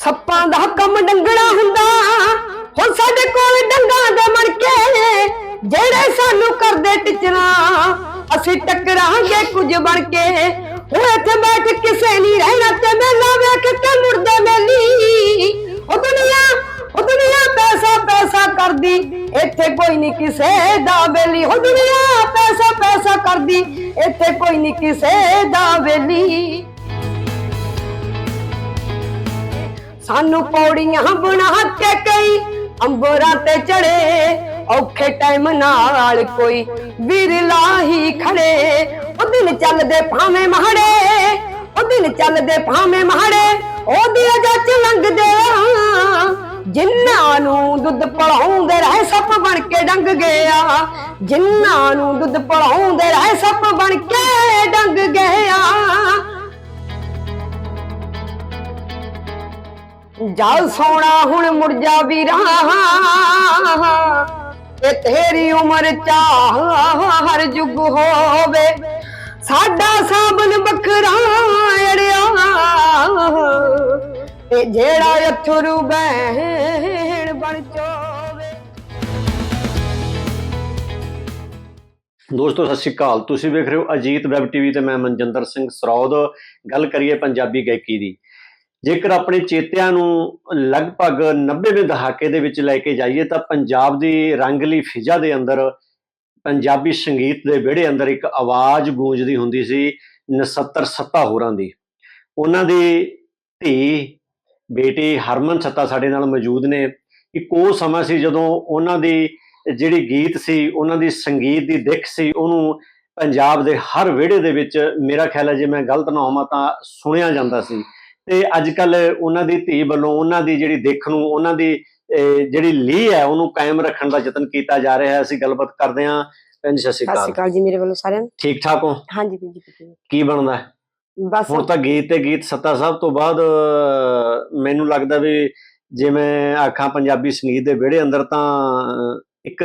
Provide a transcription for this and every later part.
ਸੱਪਾਂ ਦਾ ਕੰਮ ਡੰਗਣਾ ਹੁੰਦਾ। ਹੁਣ ਸਾਡੇ ਕੋਲ ਡੰਗਾਂ ਦੇ ਮਣਕੇ, ਜਿਹੜੇ ਸਾਨੂੰ ਕਰਦੇ ਟਿਚਣਾ। ਅਸੀਂ ਟਕਰਾਂਗੇ ਕੁਝ ਬਣ ਕੇ ਹੁਣ ਇੱਥੇ ਬੈਠ ਕਿਸੇ ਨਹੀਂ ਰਹਿਣਾ ਤੇ ਮੇਲਾ ਵੇਖ ਕੇ ਮੁਰਦੇ ਮੇਲੀ। ਉਹ ਦੁਨੀਆ ਉਹ ਦੁਨੀਆ ਪੈਸਾ ਪੈਸਾ ਕਰਦੀ। ਇੱਥੇ ਕੋਈ ਨਹੀਂ ਕਿਸੇ ਦਾ ਵੇਲੀ ਉਹ ਦੁਨੀਆ ਪੈਸਾ ਪੈਸਾ ਕਰਦੀ। ਇੱਥੇ ਕੋਈ ਨਹੀਂ ਕਿਸੇ ਦਾ ਵੇਲੀ ਸਾਨੂੰ ਪੌੜੀਆਂ ਬਣਾ ਕੇ ਕਈ ਅੰਬਰਾਂ ਤੇ ਚੜੇ, ਔਖੇ ਟਾਈਮ ਨਾਲ ਕੋਈ ਵਿਰਲਾ ਹੀ ਖੜੇ। ਉਹ ਦਿਨ ਚੱਲਦੇ ਭਾਵੇਂ ਮਹੜੇ, ਉਹ ਦਿਨ ਚੱਲਦੇ ਭਾਵੇਂ ਮਹੜੇ, ਉਹਦੀ ਜੱਜ ਲੰਘਦੇ ਆ। ਜਿਨ੍ਹਾਂ ਨੂੰ ਦੁੱਧ ਪੜਾਉਂਦੇ ਰਹੇ ਸੱਪ ਬਣ ਕੇ ਡੰਗ ਗਿਆ, ਜਿਨ੍ਹਾਂ ਨੂੰ ਦੁੱਧ ਪੜਾਉਂਦੇ ਰਹੇ ਸੱਪ ਬਣ ਕੇ ਡੰਗ ਗਿਆ। ਜਲ ਸੋਣਾ ਹੁਣ ਮੁਰਜਾ ਵੀਰਾ। ਇਹ ਤੇਰੀ ਉਮਰ ਚਾਹ ਜੁਗ ਹੋਵੇ। ਸਾਡਾ ਸਾਬਨ ਬਖਰਾ ਅੜਿਆ। ਇਹ ਜਿਹੜਾ ਅਥਰੂ ਬਹਿਣ ਬਣ ਚੋਵੇ ਦੋਸਤੋ, ਸਤਿ ਸ਼੍ਰੀ ਅਕਾਲ। ਤੁਸੀਂ ਵੇਖ ਰਹੇ ਹੋ ਅਜੀਤ ਵੈਬ ਟੀਵੀ ਤੇ ਮੈਂ ਮਨਜਿੰਦਰ ਸਿੰਘ ਸਰੌਦ। ਗੱਲ ਕਰੀਏ ਪੰਜਾਬੀ ਗਾਇਕੀ ਦੀ। ਜੇਕਰ ਆਪਣੇ ਚੇਤਿਆਂ ਨੂੰ ਲਗਭਗ 90ਵੇਂ ਦਹਾਕੇ ਦੇ ਵਿੱਚ ਲੈ ਕੇ ਜਾਈਏ ਤਾਂ ਪੰਜਾਬ ਦੀ ਰੰਗਲੀ ਫਿਜ਼ਾ ਦੇ ਅੰਦਰ, ਪੰਜਾਬੀ ਸੰਗੀਤ ਦੇ ਵਿਹੜੇ ਅੰਦਰ ਇੱਕ ਆਵਾਜ਼ ਗੂੰਜਦੀ ਹੁੰਦੀ ਸੀ ਨਸੱਤਰ ਸੱਤਾ ਹੋਰਾਂ ਦੀ। ਉਹਨਾਂ ਦੀ ਧੀ ਬੇਟੀ ਹਰਮਨ ਸੱਤਾ ਸਾਡੇ ਨਾਲ ਮੌਜੂਦ ਨੇ। ਇੱਕ ਉਹ ਸਮਾਂ ਸੀ ਜਦੋਂ ਉਹਨਾਂ ਦੀ ਜਿਹੜੀ ਗੀਤ ਸੀ, ਉਹਨਾਂ ਦੀ ਸੰਗੀਤ ਦੀ ਦਿੱਖ ਸੀ, ਉਹਨੂੰ ਪੰਜਾਬ ਦੇ ਹਰ ਵਿਹੜੇ ਦੇ ਵਿੱਚ ਮੇਰਾ ਖਿਆਲ ਹੈ ਜੇ ਮੈਂ ਗਲਤ ਨਾ ਹੋਵਾਂ ਤਾਂ ਸੁਣਿਆ ਜਾਂਦਾ ਸੀ। ਤੇ ਅੱਜ ਕੱਲ ਉਹਨਾਂ ਦੀ ਧੀ ਵੱਲੋਂ ਉਹਨਾਂ ਦੀ ਜਿਹੜੀ ਦਿੱਖ ਨੂੰ ਉਹਨਾਂ ਦੀ ਜਿਹੜੀ ਲੀਹ ਹੈ ਉਹਨੂੰ ਕਾਇਮ ਰੱਖਣ ਦਾ ਯਤਨ ਕੀਤਾ ਜਾ ਰਿਹਾ ਹੈ। ਅਸੀਂ ਗੱਲਬਾਤ ਕਰਦੇ ਹਾਂ। ਭੈਣ ਸਤਿ ਸ਼੍ਰੀ ਸਤਿ ਸ਼੍ਰੀ ਅਕਾਲ ਅਕਾਲ ਜੀ ਮੇਰੇ ਵੱਲੋਂ ਸਾਰਿਆਂ ਨੂੰ। ਠੀਕ ਠਾਕ ਹੋ? ਹਾਂਜੀ ਜੀ। ਕੀ ਬਣਦਾ? ਹੈ? ਬਸ ਹੁਣ ਤਾਂ ਗੀਤ ਤੇ ਗੀਤ ਸੱਤਾ ਸਾਹਿਬ ਤੋਂ ਬਾਅਦ ਮੈਨੂੰ ਲੱਗਦਾ ਵੀ ਜੇ ਮੈਂ ਆਖਾਂ ਪੰਜਾਬੀ ਸੰਗੀਤ ਦੇ ਵਿਹੜੇ ਅੰਦਰ ਤਾਂ ਇੱਕ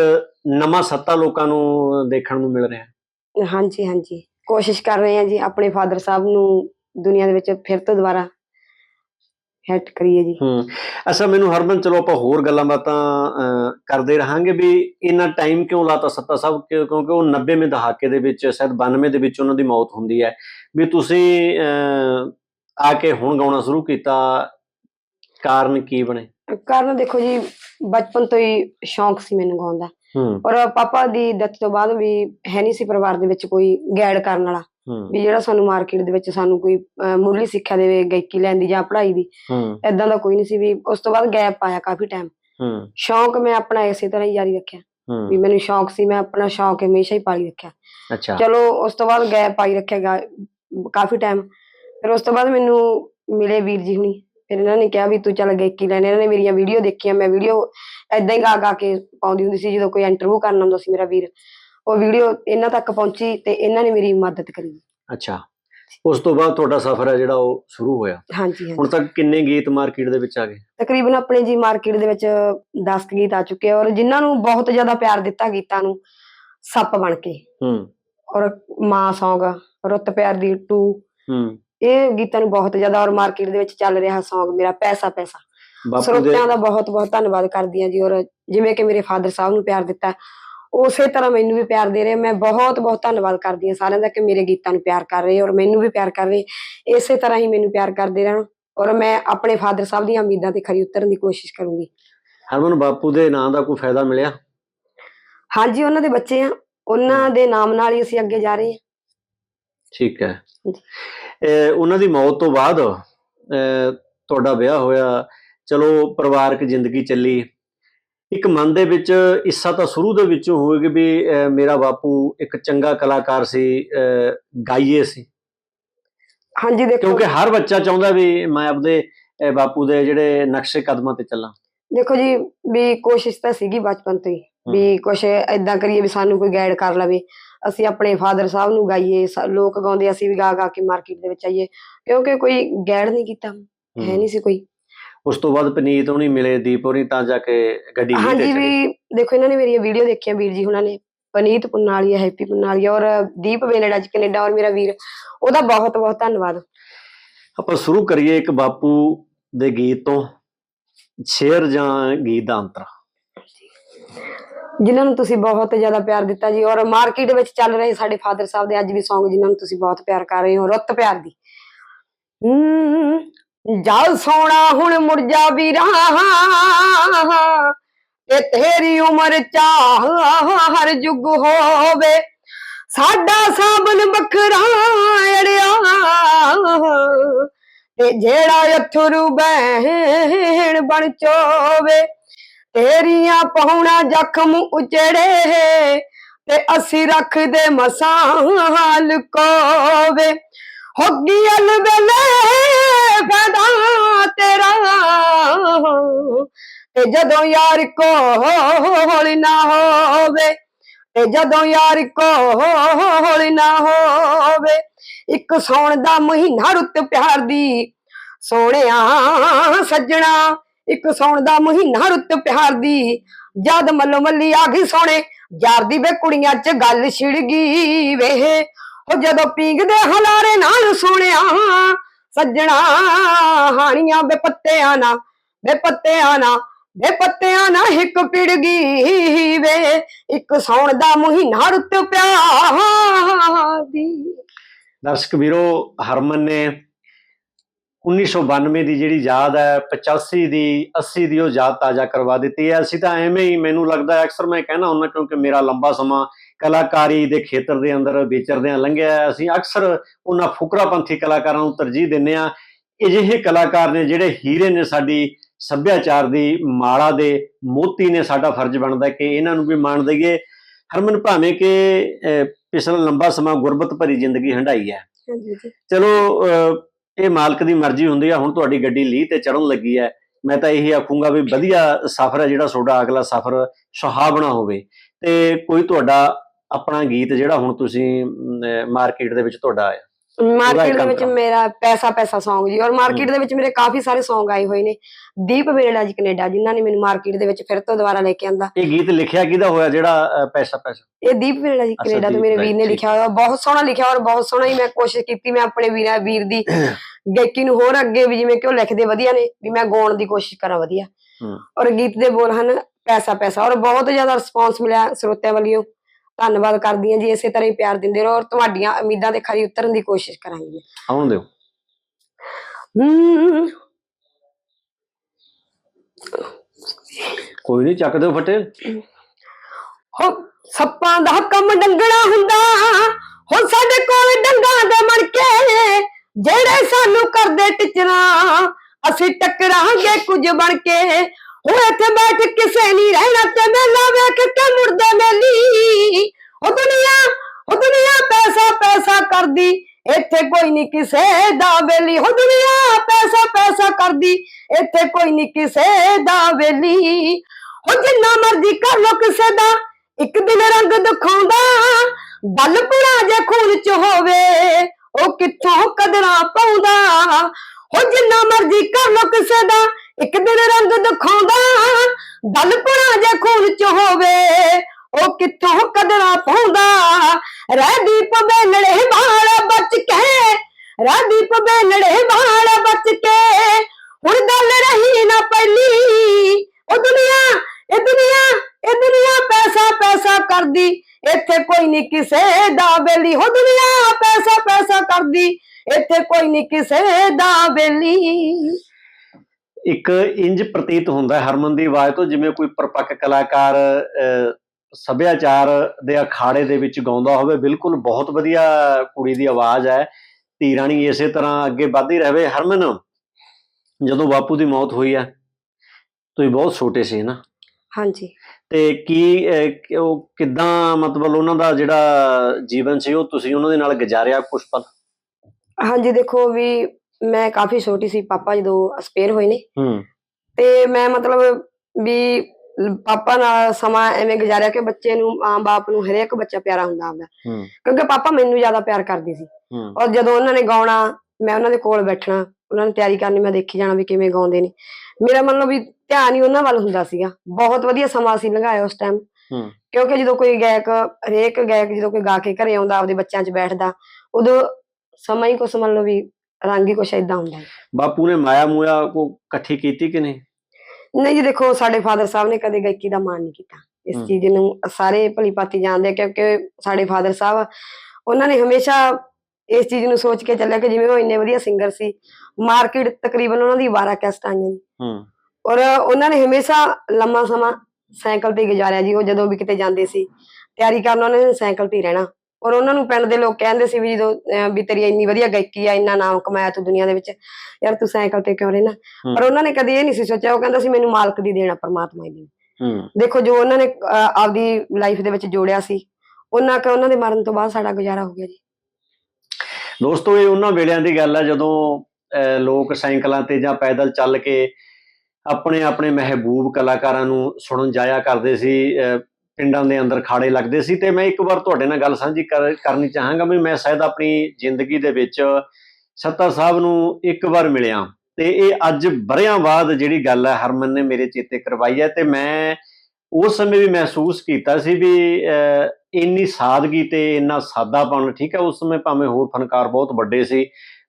ਨਵਾਂ ਸੱਤਾ ਲੋਕਾਂ ਨੂੰ ਦੇਖਣ ਨੂੰ ਮਿਲ ਰਿਹਾ ਹਾਂਜੀ ਹਾਂਜੀ। ਕੋਸ਼ਿਸ਼ ਕਰ ਰਹੇ ਹਾਂ ਜੀ ਆਪਣੇ ਫਾਦਰ ਸਾਹਿਬ ਨੂੰ ਦੁਨੀਆ ਦੇ ਵਿੱਚ ਫਿਰ ਤੋਂ ਦੁਬਾਰਾ ਹੈਟ ਕਰੀਏ ਜੀ। ਹੂੰ। ਅੱਛਾ ਮੈਨੂੰ ਹਰਮਨ ਚਲੋ ਆਪਾਂ ਹੋਰ ਗੱਲਾਂ ਬਾਤਾਂ ਕਰਦੇ ਰਹਾਂਗੇ ਵੀ ਇੰਨਾ ਟਾਈਮ ਕਿਉਂ ਲਾਤਾ ਸੱਤਾ ਸਾਹਿਬ? ਕਿਉਂ- ਕਿਉਂਕਿ ਉਹ 90ਵੇਂ ਦਹਾਕੇ ਦੇ ਵਿੱਚ ਸ਼ਾਇਦ 92 ਦੇ ਵਿੱਚ ਉਹਨਾਂ ਦੀ ਮੌਤ ਹੁੰਦੀ ਹੈ। ਵੀ ਤੁਸੀਂ ਆ ਕੇ ਹੁਣ ਗਾਉਣਾ ਸ਼ੁਰੂ ਕੀਤਾ ਕਾਰਨ ਕੀ ਬਣੇ? ਕਾਰਨ ਦੇਖੋ ਜੀ ਬਚਪਨ ਤੋਂ ਹੀ ਸ਼ੌਂਕ ਸੀ ਮੈਨੂੰ ਗਾਉਣ ਦਾ। ਔਰ ਪਾਪਾ ਦੀ ਡੈਥ ਤੋਂ ਬਾਅਦ ਵੀ ਹੈ ਨਹੀਂ ਸੀ ਪਰਿਵਾਰ ਦੇ ਵਿੱਚ ਕੋਈ ਗਾਈਡ ਕਰਨ ਵਾਲਾ। ਵੀ ਜਿਹੜਾ ਸਾਨੂੰ ਮਾਰਕੀਟ ਦੇ ਵਿੱਚ ਸਾਨੂੰ ਕੋਈ ਮੁੱਢਲੀ ਸਿੱਖਿਆ ਦੇਵੇ ਗਾਇਕੀ ਲੈਣ ਦੀ ਜਾਂ ਪੜ੍ਹਾਈ ਦੀ। ਐਦਾਂ ਦਾ ਕੋਈ ਨਹੀਂ ਸੀ ਵੀ ਉਸ ਤੋਂ ਬਾਅਦ ਗੈਪ ਆਇਆ ਕਾਫੀ ਟਾਈਮ ਸ਼ੌਂਕ ਮੈਂ ਆਪਣਾ ਇਸੇ ਤਰ੍ਹਾਂ ਹੀ ਜਾਰੀ ਰੱਖਿਆ। ਵੀ ਮੈਨੂੰ ਸ਼ੌਂਕ ਸੀ ਮੈਂ ਆਪਣਾ ਸ਼ੌਂਕ ਹਮੇਸ਼ਾ ਹੀ ਪਾਲੀ ਰੱਖਿਆ। ਅੱਛਾ। ਚਲੋ ਉਸ ਤੋਂ ਬਾਅਦ ਗੈਪ ਪਾਈ ਰੱਖਿਆਗਾ ਕਾਫੀ ਟਾਈਮ ਫਿਰ ਉਸ ਤੋਂ ਬਾਅਦ ਮੈਨੂੰ ਮਿਲੇ ਵੀਰ ਜੀ ਹੁਣੀ। ਫਿਰ ਇਹਨਾਂ ਨੇ ਕਿਹਾ ਵੀ ਤੂੰ ਚੱਲ ਗਾਇਕੀ ਲੈਣ ਇਹਨਾਂ ਨੇ ਮੇਰੀਆਂ ਵੀਡੀਓ ਦੇਖੀਆਂ ਮੈਂ ਵੀਡੀਓ ਐਦਾਂ ਹੀ ਗਾ ਗਾ ਕੇ ਪਾਉਂਦੀ ਹੁੰਦੀ ਸੀ ਜਦੋਂ ਕੋਈ ਇੰਟਰਵਿਊ ਕਰਨ ਆਉਂਦਾ ਸੀ ਮੇਰਾ ਵੀਰ। ਉਹ ਵੀਡੀਓ ਇਹਨਾਂ ਤੱਕ ਪਹੁੰਚੀ ਤੇ ਇਹਨਾਂ ਨੇ ਮੇਰੀ ਮਦਦ ਕਰੀ। ਅੱਛਾ। ਉਸ ਤੋਂ ਬਾਅਦ ਤੁਹਾਡਾ ਸਫ਼ਰ ਹੈ ਜਿਹੜਾ ਉਹ ਸ਼ੁਰੂ ਹੋਇਆ। ਹਾਂਜੀ ਹੁਣ ਤੱਕ ਕਿੰਨੇ ਗੀਤ ਮਾਰਕੀਟ ਦੇ ਵਿੱਚ ਆ ਗਏ? ਤਕਰੀਬਨ ਆਪਣੇ ਜੀ ਮਾਰਕੀਟ ਦੇ ਵਿੱਚ 10 ਗੀਤ ਆ ਚੁੱਕੇ ਔਰ ਜਿਨ੍ਹਾਂ ਨੂੰ ਬਹੁਤ ਜ਼ਿਆਦਾ ਪਿਆਰ ਦਿੱਤਾ ਗੀਤਾਂ ਨੂੰ ਸੱਪ ਬਣ ਕੇ। ਹੂੰ। ਔਰ ਮਾਂ ਸੌਂਗ ਰੁੱਤ ਪਿਆਰ ਦੀ ਟੂ। ਹੂੰ। ਇਹ ਗੀਤਾਂ ਨੂੰ ਬਹੁਤ ਜ਼ਿਆਦਾ ਔਰ ਮਾਰਕੀਟ ਦੇ ਵਿੱਚ ਚੱਲ ਰਿਹਾ Song ਮੇਰਾ ਪੈਸਾ ਪੈਸਾ। ਬਾਪੂ ਦੇ ਸਰੋਤਿਆਂ ਦਾ ਬਹੁਤ ਬਹੁਤ ਧੰਨਵਾਦ ਕਰਦੀ ਹਾਂ ਜੀ ਔਰ ਜਿਵੇਂ ਕਿ ਮੇਰੇ ਫਾਦਰ ਸਾਹਿਬ ਨੂੰ ਪਿਆਰ ਦਿੱਤਾ ਉਸੇ ਤਰ੍ਹਾਂ ਮੈਨੂੰ ਵੀ ਪਿਆਰ ਦੇ ਰਹੇ ਮੈਂ ਬਹੁਤ ਬਹੁਤ ਧੰਨਵਾਦ ਕਰਦੀ ਹਾਂ ਸਾਰਿਆਂ ਦਾ ਕਿ ਮੇਰੇ ਗੀਤਾਂ ਨੂੰ ਪਿਆਰ ਕਰ ਰਹੇ ਔਰ ਮੈਨੂੰ ਵੀ ਪਿਆਰ ਕਰ ਰਹੇ। ਇਸੇ ਤਰ੍ਹਾਂ ਹੀ ਮੈਨੂੰ ਪਿਆਰ ਕਰਦੇ ਰਹਿਣ ਔਰ ਮੈਂ ਆਪਣੇ ਫਾਦਰ ਸਾਹਿਬ ਦੀਆਂ ਉਮੀਦਾਂ ਤੇ ਖਰੀ ਉਤਰਨ ਦੀ ਕੋਸ਼ਿਸ਼ ਕਰੂੰਗੀ। ਹਰਮਨ ਬਾਪੂ ਦੇ ਨਾਂ ਦਾ ਕੋਈ ਫਾਇਦਾ ਮਿਲਿਆ? ਹਾਂਜੀ ਉਹਨਾਂ ਦੇ ਬੱਚੇ ਆ। ਉਹਨਾਂ ਦੇ ਨਾਮ ਨਾਲ ਹੀ ਅਸੀਂ ਅੱਗੇ ਜਾ ਰਹੇ ਹਾਂ। ਠੀਕ ਹੈ। ਉਹਨਾਂ ਦੀ ਮੌਤ ਤੋਂ ਬਾਅਦ ਤੁਹਾਡਾ ਵਿਆਹ ਹੋਇਆ ਚਲੋ ਪਰਿਵਾਰਕ ਜ਼ਿੰਦਗੀ ਚੱਲੀ। ਇੱਕ ਮਨ ਦੇ ਵਿੱਚ ਇੱਛਾ ਤਾਂ ਸ਼ੁਰੂ ਦੇ ਵਿੱਚੋਂ ਹੋਏਗੀ ਵੀ ਮੇਰਾ ਬਾਪੂ ਇੱਕ ਚੰਗਾ ਕਲਾਕਾਰ ਸੀ ਗਾਈਏ ਸੀ। ਹਾਂਜੀ ਦੇਖੋ। ਕਿਉਂਕਿ ਹਰ ਬੱਚਾ ਚਾਹੁੰਦਾ ਵੀ ਮੈਂ ਆਪਦੇ ਬਾਪੂ ਦੇ ਜਿਹੜੇ ਨਕਸ਼ੇ ਕਦਮਾਂ ਤੇ ਚੱਲਾਂ। ਦੇਖੋ ਜੀ ਵੀ ਕੋਸ਼ਿਸ਼ ਤਾਂ ਸੀਗੀ ਬਚਪਨ ਤੋਂ ਹੀ। ਵੀ ਕੁਛ ਏਦਾਂ ਕਰੀਏ ਵੀ ਸਾਨੂੰ ਕੋਈ ਗਾਈਡ ਕਰ ਲਵੇ। ਅਸੀਂ ਆਪਣੇ ਫਾਦਰ ਸਾਹਿਬ ਨੂੰ ਗਾਈਏ ਸ- ਲੋਕ ਗਾਉਂਦੇ ਅਸੀਂ ਵੀ ਗਾ ਗਾ ਕੇ ਮਾਰਕੀਟ ਦੇ ਵਿੱਚ ਆਈਏ। ਕਿਉਂਕਿ ਕੋਈ ਗਾਈਡ ਨਹੀਂ ਕੀਤਾ ਹੈ ਨਹੀਂ ਸੀ ਕੋਈ। ਉਸ ਤੋਂ ਬਾਅਦ ਪਨੀਤ ਹੋਣੀ ਮਿਲੇ ਦੀਪ ਹੋਣੀ ਤਾਂ ਜਾ ਕੇ ਗੱਡੀ ਤੇ ਹਾਂਜੀ। ਵੀ ਦੇਖੋ ਇਹਨਾਂ ਨੇ ਮੇਰੀਆਂ ਵੀਡੀਓ ਦੇਖੀਆਂ ਵੀਰ ਜੀ ਹੁਣਾਂ ਨੇ। ਪਨੀਤ ਪੁੰਨਾਲੀਆ ਹੈਪੀ ਪੁੰਨਾਲੀਆ ਔਰ ਦੀਪ ਵੇਲੜਾ ਚ ਕੈਨੇਡਾ ਔਰ ਮੇਰਾ ਵੀਰ। ਉਹਦਾ ਬਹੁਤ ਬਹੁਤ ਧੰਨਵਾਦ। ਆਪਾਂ ਸ਼ੁਰੂ ਕਰੀਏ ਇੱਕ ਬਾਪੂ ਦੇ ਗੀਤ ਤੋਂ। ਸ਼ੇਰ ਜਾਂ ਗੀਤ ਦਾ ਅੰਤਰ। ਜਿਨ੍ਹਾਂ ਨੂੰ ਤੁਸੀਂ ਬਹੁਤ ਜ਼ਿਆਦਾ ਪਿਆਰ ਦਿੱਤਾ ਜੀ। ਔਰ ਮਾਰਕੀਟ ਵਿੱਚ ਚੱਲ ਰਹੇ ਸਾਡੇ ਫਾਦਰ ਸਾਹਿਬ ਦੇ ਅੱਜ ਵੀ Song ਜਿਨ੍ਹਾਂ ਨੂੰ ਤੁਸੀਂ ਬਹੁਤ ਪਿਆਰ ਕਰ ਰਹੇ ਹੋ, ਰੁੱਤ ਪਿਆਰ ਦੀ। ਹੂੰ ਸੋਣਾ ਹੁਣ ਮੁੜ ਜਾ ਵੀਰਾ, ਤੇ ਤੇਰੀ ਉਮਰ ਚਾਹ ਹਰ ਜੁਗ ਹੋਵੇ। ਸਾਡਾ ਸਾਬਨ ਵੱਖਰਾ ਅੜਿਆ, ਤੇ ਜਿਹੜਾ ਅਥਰੂ ਬਹਿਣ ਬਣ ਚੋਵੇ। ਤੇਰੀਆਂ ਪਹੁਣਾ ਜ਼ਖਮ ਉਚੜੇ ਤੇ ਅਸੀਂ ਰੱਖਦੇ ਮਸਾਲ ਕੋਵੇ। ਹੋਗੀ ਅਲ ਵੇਲੇ ਫਦਾ ਤੇਰਾ, ਤੇ ਜਦੋਂ ਯਾਰ ਕੋਲ ਨਾ ਹੋਵੇ, ਤੇ ਜਦੋਂ ਯਾਰ ਕੋਲ ਨਾ ਹੋਵੇ, ਇੱਕ ਸੌਣ ਦਾ ਮਹੀਨਾ ਰੁੱਤ ਪਿਆਰ ਦੀ ਸੋਹਣਿਆ ਸੱਜਣਾ ਇੱਕ ਸੌਣ ਦਾ ਮਹੀਨਾ ਰੁੱਤ ਪਿਆਰ ਦੀ। ਜਦ ਮੱਲੋ ਮੱਲੀ ਆ ਗਈ ਸੋਹਣੇ ਯਾਰ ਦੀ ਵੇ ਕੁੜੀਆਂ 'ਚ ਗੱਲ ਛਿੜ ਗਈ ਵੇ। ਉਹ ਜਦੋਂ ਪੀਂਗਦੇ ਹਲਾਰੇ ਨਾਲ ਸੋਹਣਿਆ, ਸੱਜਣਾ ਹਾਣੀਆਂ ਵੇ ਪੱਤਿਆਂ ਨਾ ਵੇ ਪੱਤਿਆਂ ਨਾ ਵੇ ਪੱਤਿਆਂ ਨਾ ਇੱਕ ਪਿੜ ਗਈ ਵੇ। ਇੱਕ ਸੌਣ ਦਾ ਮਹੀਨਾ ਰੁੱਤ ਪਿਆਰ ਦੀ। ਦਰਸ਼ਕ ਵੀਰੋ, ਹਰਮਨ ਨੇ 1992 ਦੀ ਜਿਹੜੀ ਯਾਦ ਹੈ 85 ਦੀ 80 ਦੀ ਉਹ ਯਾਦ ਤਾਜ਼ਾ ਕਰਵਾ ਦਿੱਤੀ ਹੈ। ਅਸੀਂ ਤਾਂ ਐਵੇਂ ਹੀ ਮੈਨੂੰ ਲੱਗਦਾ ਅਕਸਰ ਮੈਂ ਕਹਿਣਾ ਹੁੰਦਾ ਕਿਉਂਕਿ ਮੇਰਾ ਲੰਬਾ ਸਮਾਂ ਕਲਾਕਾਰੀ ਦੇ ਖੇਤਰ ਦੇ ਅੰਦਰ ਵਿਚਰਦਿਆਂ ਲੰਘਿਆ। ਅਸੀਂ ਅਕਸਰ ਉਹਨਾਂ ਫੁਕਰਾਪੰਥੀ ਕਲਾਕਾਰਾਂ ਨੂੰ ਤਰਜੀਹ ਦਿੰਦੇ ਆ ਅਜਿਹੇ ਕਲਾਕਾਰ ਨੇ ਜਿਹੜੇ ਹੀਰੇ ਨੇ ਸਾਡੀ ਸੱਭਿਆਚਾਰ ਦੀ ਮਾਲਾ ਦੇ ਮੋਤੀ ਨੇ ਸਾਡਾ ਫਰਜ਼ ਬਣਦਾ ਕਿ ਇਹਨਾਂ ਨੂੰ ਵੀ ਮਾਣ ਦਈਏ। ਹਰਮਨ ਭਾਵੇਂ ਕਿ ਪਿਛਲਾ ਲੰਬਾ ਸਮਾਂ ਗੁਰਬਤ ਭਰੀ ਜ਼ਿੰਦਗੀ ਹੰਢਾਈ ਹੈ। ਚਲੋ ਇਹ ਮਾਲਕ ਦੀ ਮਰਜ਼ੀ ਹੁੰਦੀ ਆ, ਹੁਣ ਤੁਹਾਡੀ ਗੱਡੀ ਲੀਹ ਤੇ ਚੜਨ ਲੱਗੀ ਹੈ ਮੈਂ ਤਾਂ ਇਹੀ ਆਖੂੰਗਾ ਵੀ ਵਧੀਆ ਸਫ਼ਰ ਹੈ ਜਿਹੜਾ ਤੁਹਾਡਾ, ਅਗਲਾ ਸਫ਼ਰ ਸੁਹਾਵਣਾ ਹੋਵੇ। ਤੇ ਕੋਈ ਤੁਹਾਡਾ ਆਪਣਾ ਗੀਤ ਜਿਹੜਾ ਹੁਣ ਤੁਸੀਂ ਮਾਰਕੀਟ ਦੇ ਵਿੱਚ ਤੁਹਾਡਾ ਆਇਆ। ਮਾਰਕੀਟ ਦੇ ਵਿੱਚ। ਮੇਰਾ ਪੈਸਾ ਪੈਸਾ Song ਜੀ। ਔਰ ਮਾਰਕੀਟ। ਦੇ ਵਿੱਚ ਮੇਰੇ ਕਾਫੀ ਸਾਰੇ Song ਆਏ ਹੋਏ ਨੇ। ਦੀਪ ਵੇੜਾ ਜੀ ਕੈਨੇਡਾ ਜਿਨ੍ਹਾਂ ਨੇ ਮੈਨੂੰ ਮਾਰਕੀਟ ਦੇ ਵਿੱਚ ਫਿਰ ਤੋਂ ਦੁਬਾਰਾ ਲੈ ਕੇ ਆਂਦਾ। ਇਹ ਗੀਤ ਲਿਖਿਆ ਕਿਹਦਾ ਹੋਇਆ? ਜਿਹੜਾ ਪੈਸਾ ਪੈਸਾ? ਇਹ ਦੀਪ ਵੇੜਾ ਜੀ ਕੈਨੇਡਾ ਤੋਂ ਮੇਰੇ ਵੀਰ ਨੇ। ਲਿਖਿਆ ਹੋਇਆ। ਬਹੁਤ ਸੋਹਣਾ ਲਿਖਿਆ ਔਰ ਬਹੁਤ ਸੋਹਣਾ ਹੀ ਮੈਂ ਕੋਸ਼ਿਸ਼ ਕੀਤੀ। ਮੈਂ ਆਪਣੇ ਵੀਰਾਂ ਵੀਰ ਦੀ ਗਾਇਕੀ ਨੂੰ ਹੋਰ ਅੱਗੇ ਵੀ ਜਿਵੇਂ ਕਿ ਉਹ ਲਿਖਦੇ ਵਧੀਆ ਨੇ ਵੀ ਮੈਂ ਗਾਉਣ ਦੀ ਕੋਸ਼ਿਸ਼ ਕਰਾਂ ਵਧੀਆ। ਔਰ ਗੀਤ ਦੇ ਬੋਲ ਹਨ ਪੈਸਾ ਪੈਸਾ। ਔਰ ਬਹੁਤ ਜ਼ਿਆਦਾ ਰਿਸਪੌਂਸ ਮਿਲਿਆ ਸਰੋਤਿਆਂ ਵੱਲੋਂ। ਧੰਨਵਾਦ ਕਰਦੀ ਹਾਂ ਜੀ ਇਸੇ ਤਰ੍ਹਾਂ ਹੀ ਪਿਆਰ ਦਿੰਦੇ ਰਹੋ ਔਰ ਤੁਹਾਡੀਆਂ ਉਮੀਦਾਂ ਤੇ ਖਰੀ ਉਤਰਨ ਦੀ ਕੋਸ਼ਿਸ਼ ਕਰਾਂਗੀ। ਆਉਣ ਦਿਓ। ਕੋਈ ਨਹੀਂ ਚੱਕ ਦਿਓ ਫਟੇ। ਹੋ ਸੱਪਾਂ ਦਾ ਕੰਮ ਡੰਗਣਾ ਹੁੰਦਾ। ਹੋ ਸਾਡੇ ਕੋਲ ਡੰਗਾਂ ਦੇ ਮਣਕੇ ਜਿਹੜੇ ਸਾਨੂੰ ਕਰਦੇ ਟਿਚਰਾ ਅਸੀਂ ਟਕਰਾਂਗੇ ਕੁਝ ਬਣ ਕੇ ਹੋ ਇੱਥੇ ਬੈਠ ਕਿਸੇ ਨਹੀਂ ਰਹਿਣਾ ਤੇ ਮੇਲਾ ਵੇਖ ਕੇ ਮੁਰਦੇ ਮੇਲੀ ਉਹ ਦੁਨੀਆ ਉਹ ਦੁਨੀਆ ਪੈਸਾ ਪੈਸਾ ਕਰਦੀ। ਇੱਥੇ ਕੋਈ ਨਹੀਂ ਕਿਸੇ ਦਾ ਵੇਲੀ। ਹੋ ਦੁਨੀਆ ਪੈਸਾ ਪੈਸਾ ਕਰਦੀ। ਇੱਥੇ ਕੋਈ ਨਹੀਂ ਕਿਸੇ ਦਾ ਵੇਲੀ। ਹੋ ਜਿੰਨਾ ਮਰਜ਼ੀ ਕਰ ਲੋ ਕਿਸੇ ਦਾ। ਇੱਕ ਦਿਨ ਰੰਗ ਦਿਖਾਉਂਦਾ। ਬਲ ਪੁਣਾ ਜੇ ਖੂਨ ਚ ਹੋਵੇ, ਉਹ ਕਿੱਥੋਂ ਕਦਰਾਂ ਪਾਉਂਦਾ। ਹੋ ਜਿੰਨਾ ਮਰਜ਼ੀ ਕਰ ਲੋ ਕਿਸੇ ਦਾ। ਇੱਕ ਦਿਨ ਰੰਗ ਦਿਖਾਉਂਦਾ, ਗੱਲ ਪੁਣਾ ਜੇ ਖੂਨ ਚ ਹੋਵੇ, ਉਹ ਕਿੱਥੋਂ ਕਦਰਾਂ ਪਾਉਂਦਾ? ਰਹਿ ਬੇਲੜੇ ਵਾਲ ਬਚ ਕੇ ਰਹਿ ਬੇਲੜੇ ਵਾਲ ਬਚ ਕੇ, ਹੁਣ ਗੱਲ ਰਹੀ ਨਾ ਪਹਿਲੀ। ਉਹ ਦੁਨੀਆ, ਇਹ ਦੁਨੀਆ ਇਹ ਦੁਨੀਆ ਪੈਸਾ ਪੈਸਾ ਕਰਦੀ। ਇੱਥੇ ਕੋਈ ਨਹੀਂ ਕਿਸੇ ਦਾ ਬੇਲੀ। ਹੋ ਦੁਨੀਆ ਪੈਸਾ ਪੈਸਾ ਕਰਦੀ। ਇੱਥੇ ਕੋਈ ਨਹੀਂ ਕਿਸੇ ਦਾ ਬੇਲੀ। ਇੱਕ ਇੰਜ ਪ੍ਰਤੀਤ ਹੁੰਦਾ ਹੈ ਹਰਮਨ ਦੀ ਆਵਾਜ਼ ਤੋਂ ਜਿਵੇਂ ਕੋਈ ਪਰਪੱਕ ਕਲਾਕਾਰ ਸੱਭਿਆਚਾਰ ਦੇ ਅਖਾੜੇ ਦੇ ਵਿੱਚ ਗਾਉਂਦਾ ਹੋਵੇ ਬਿਲਕੁਲ ਬਹੁਤ ਵਧੀਆ ਕੁੜੀ ਦੀ ਆਵਾਜ਼ ਹੈ। ਧੀ ਰਾਣੀ ਇਸੇ ਤਰ੍ਹਾਂ ਅੱਗੇ ਵਧਦੀ ਰਹੇ। ਹਰਮਨ ਜਦੋਂ ਬਾਪੂ ਦੀ ਮੌਤ ਹੋਈ ਹੈ ਤੁਸੀਂ ਬਹੁਤ ਛੋਟੇ ਸੀ ਨਾ ਹਾਂਜੀ। ਤੇ ਕਿ ਉਹ ਕਿਦਾਂ ਮਤਲਬ ਉਹਨਾਂ ਦਾ ਜਿਹੜਾ ਜੀਵਨ ਸੀ ਉਹ ਤੁਸੀਂ ਉਹਨਾਂ ਦੇ ਨਾਲ ਗੁਜ਼ਾਰਿਆ ਕੁਝ ਪਲ? ਹਾਂਜੀ ਦੇਖੋ ਵੀ ਮੈਂ ਕਾਫੀ ਛੋਟੀ ਸੀ ਪਾਪਾ ਜਦੋਂ ਅਸਪੇਰ ਹੋਏ ਨੇ। ਹੂੰ। ਤੇ ਮੈਂ ਮਤਲਬ ਵੀ ਪਾਪਾ ਨਾਲ ਸਮਾਂ ਐਵੇਂ ਗੁਜ਼ਾਰਿਆ ਕਿ ਬੱਚੇ ਨੂੰ ਮਾਂ ਬਾਪ ਨੂੰ ਹਰੇਕ ਬੱਚਾ ਪਿਆਰਾ ਹੁੰਦਾ ਆਪਦਾ। ਕਿਉਂਕਿ ਪਾਪਾ ਮੈਨੂੰ ਜ਼ਿਆਦਾ ਪਿਆਰ ਕਰਦੀ ਸੀ। ਔਰ ਜਦੋਂ ਉਹਨਾਂ ਨੇ ਗਾਉਣਾ ਮੈਂ ਉਹਨਾਂ ਦੇ ਕੋਲ ਬੈਠਣਾ ਉਹਨਾਂ ਨੇ ਤਿਆਰੀ ਕਰਨੀ ਮੈਂ ਦੇਖੀ ਜਾਣਾ ਵੀ ਕਿਵੇਂ ਗਾਉਂਦੇ ਨੇ। ਮੇਰਾ ਮਤਲਬ ਵੀ ਧਿਆਨ ਹੀ ਉਹਨਾਂ ਵੱਲ ਹੁੰਦਾ ਸੀਗਾ। ਬਹੁਤ ਵਧੀਆ ਸਮਾਂ ਸੀ ਲੰਘਾਇਆ ਉਸ ਟਾਈਮ ਕਿਉਂਕਿ ਜਦੋਂ ਕੋਈ ਗਾਇਕ ਹਰੇਕ ਗਾਇਕ ਜਦੋਂ ਕੋਈ ਗਾ ਕੇ ਘਰੇ ਆਉਂਦਾ ਆਪਦੇ ਬੱਚਿਆਂ 'ਚ ਬੈਠਦਾ ਉਦੋਂ ਸਮਾਂ ਹੀ ਕੁਛ ਮੰਨ ਲਓ ਵੀ ਰੰਗ ਹੀ ਕੁਛ ਏਦਾਂ ਹੁੰਦਾ ਹੈ। ਬਾਪੂ ਨੇ ਮਾਇਆ ਮੂਇਆ ਕੋ ਇਕੱਠੀ ਕੀਤੀ ਕਿ ਨਹੀਂ? ਨਹੀਂ ਜੀ ਦੇਖੋ ਸਾਡੇ ਫਾਦਰ ਸਾਹਿਬ ਨੇ ਕਦੇ ਗਾਇਕੀ ਦਾ ਮਾਣ ਨਹੀਂ ਕੀਤਾ। ਇਸ ਹਮ। ਚੀਜ਼ ਨੂੰ ਸਾਰੇ ਭਲੀ ਭਾਂਤੀ ਜਾਣਦੇ ਆ ਕਿਉਂਕਿ ਸਾਡੇ ਫਾਦਰ ਸਾਹਿਬ ਉਹਨਾਂ ਨੇ ਹਮੇਸ਼ਾ ਇਸ ਚੀਜ਼ ਨੂੰ ਸੋਚ ਕੇ ਚੱਲਿਆ ਕਿ ਜਿਵੇਂ ਉਹ ਇੰਨੇ ਵਧੀਆ ਸਿੰਗਰ ਸੀ ਮਾਰਕੀਟ ਤਕਰੀਬਨ ਉਹਨਾਂ ਦੀ 12 ਕੈਸਟ ਆਈਆਂ ਜੀ। ਹੂੰ। ਔਰ ਉਹਨਾਂ ਨੇ ਹਮੇਸ਼ਾ ਲੰਮਾ ਸਮਾਂ ਸਾਈਕਲ ਤੇ ਗੁਜ਼ਾਰਿਆ ਜੀ ਉਹ ਜਦੋਂ ਵੀ ਕਿਤੇ ਜਾਂਦੇ ਸੀ ਤਿਆਰੀ ਕਰਨ ਉਹਨਾਂ ਨੇ ਸਾਈਕਲ ਤੇ ਹੀ ਰਹਿਣਾ। ਔਰ ਉਹਨਾਂ ਨੂੰ ਪਿੰਡ ਦੇ ਲੋਕ ਕਹਿੰਦੇ ਸੀ ਵੀ ਜਦੋਂ ਵੀ ਤੇਰੀ ਇੰਨੀ ਵਧੀਆ ਗਾਇਕੀ ਆ ਇੰਨਾ ਨਾਮ ਕਮਾਇਆ ਤੂੰ ਦੁਨੀਆ ਦੇ ਵਿੱਚ ਯਾਰ ਤੂੰ ਸਾਈਕਲ ਤੇ ਕਿਉਂ ਰਹਿਣਾ? ਪਰ ਉਹਨਾਂ ਨੇ ਕਦੇ ਇਹ ਨਹੀਂ ਸੀ ਸੋਚਿਆ ਉਹ ਕਹਿੰਦਾ ਸੀ ਮੈਨੂੰ ਮਾਲਕ ਦੀ ਦੇਣਾ ਪਰਮਾਤਮਾ ਦੀ ਦੇਖੋ ਜੋ ਉਹਨਾਂ ਨੇ ਆਪਦੀ ਲਾਈਫ ਦੇ ਵਿੱਚ ਜੋੜਿਆ ਸੀ ਉਹਨਾਂ ਕਿ ਉਹਨਾਂ ਦੇ ਮਰਨ ਤੋਂ ਬਾਅਦ ਸਾਡਾ ਗੁਜ਼ਾਰਾ ਹੋ ਗਿਆ ਜੀ। ਦੋਸਤੋ ਇਹ ਉਹਨਾਂ ਵੇਲਿਆਂ ਦੀ ਗੱਲ ਹੈ ਜਦੋਂ ਲੋਕ ਸਾਈਕਲਾਂ ਤੇ ਜਾਂ ਪੈਦਲ ਚੱਲ ਕੇ ਆਪਣੇ ਆਪਣੇ ਮਹਿਬੂਬ ਕਲਾਕਾਰਾਂ ਨੂੰ ਸੁਣਨ ਜਾਇਆ ਕਰਦੇ ਸੀ ਪਿੰਡਾਂ ਦੇ ਅੰਦਰ ਖਾੜੇ ਲੱਗਦੇ ਸੀ ਤੇ ਮੈਂ ਇੱਕ ਵਾਰ ਤੁਹਾਡੇ ਨਾਲ ਗੱਲ ਸਾਂਝੀ ਕਰ- ਕਰਨੀ ਚਾਹਾਂਗਾ ਵੀ ਮੈਂ ਸ਼ਾਇਦ ਆਪਣੀ ਜ਼ਿੰਦਗੀ ਦੇ ਵਿੱਚ ਸੱਤਾ ਸਾਹਿਬ ਨੂੰ ਇੱਕ ਵਾਰ ਮਿਲਿਆ ਤੇ ਇਹ ਅੱਜ ਬਰਿਆਂ ਬਾਅਦ ਜਿਹੜੀ ਗੱਲ ਹੈ ਹਰਮਨ ਨੇ ਮੇਰੇ ਚੇਤੇ ਕਰਵਾਈ ਹੈ ਤੇ ਮੈਂ ਉਸ ਸਮੇਂ ਵੀ ਮਹਿਸੂਸ ਕੀਤਾ ਸੀ ਵੀ ਇੰਨੀ ਸਾਦਗੀ ਤੇ ਇੰਨਾ ਸਾਦਾਪਣ, ਠੀਕ ਹੈ, ਉਸ ਸਮੇਂ ਭਾਵੇਂ ਹੋਰ ਫਨਕਾਰ ਬਹੁਤ ਵੱਡੇ ਸੀ,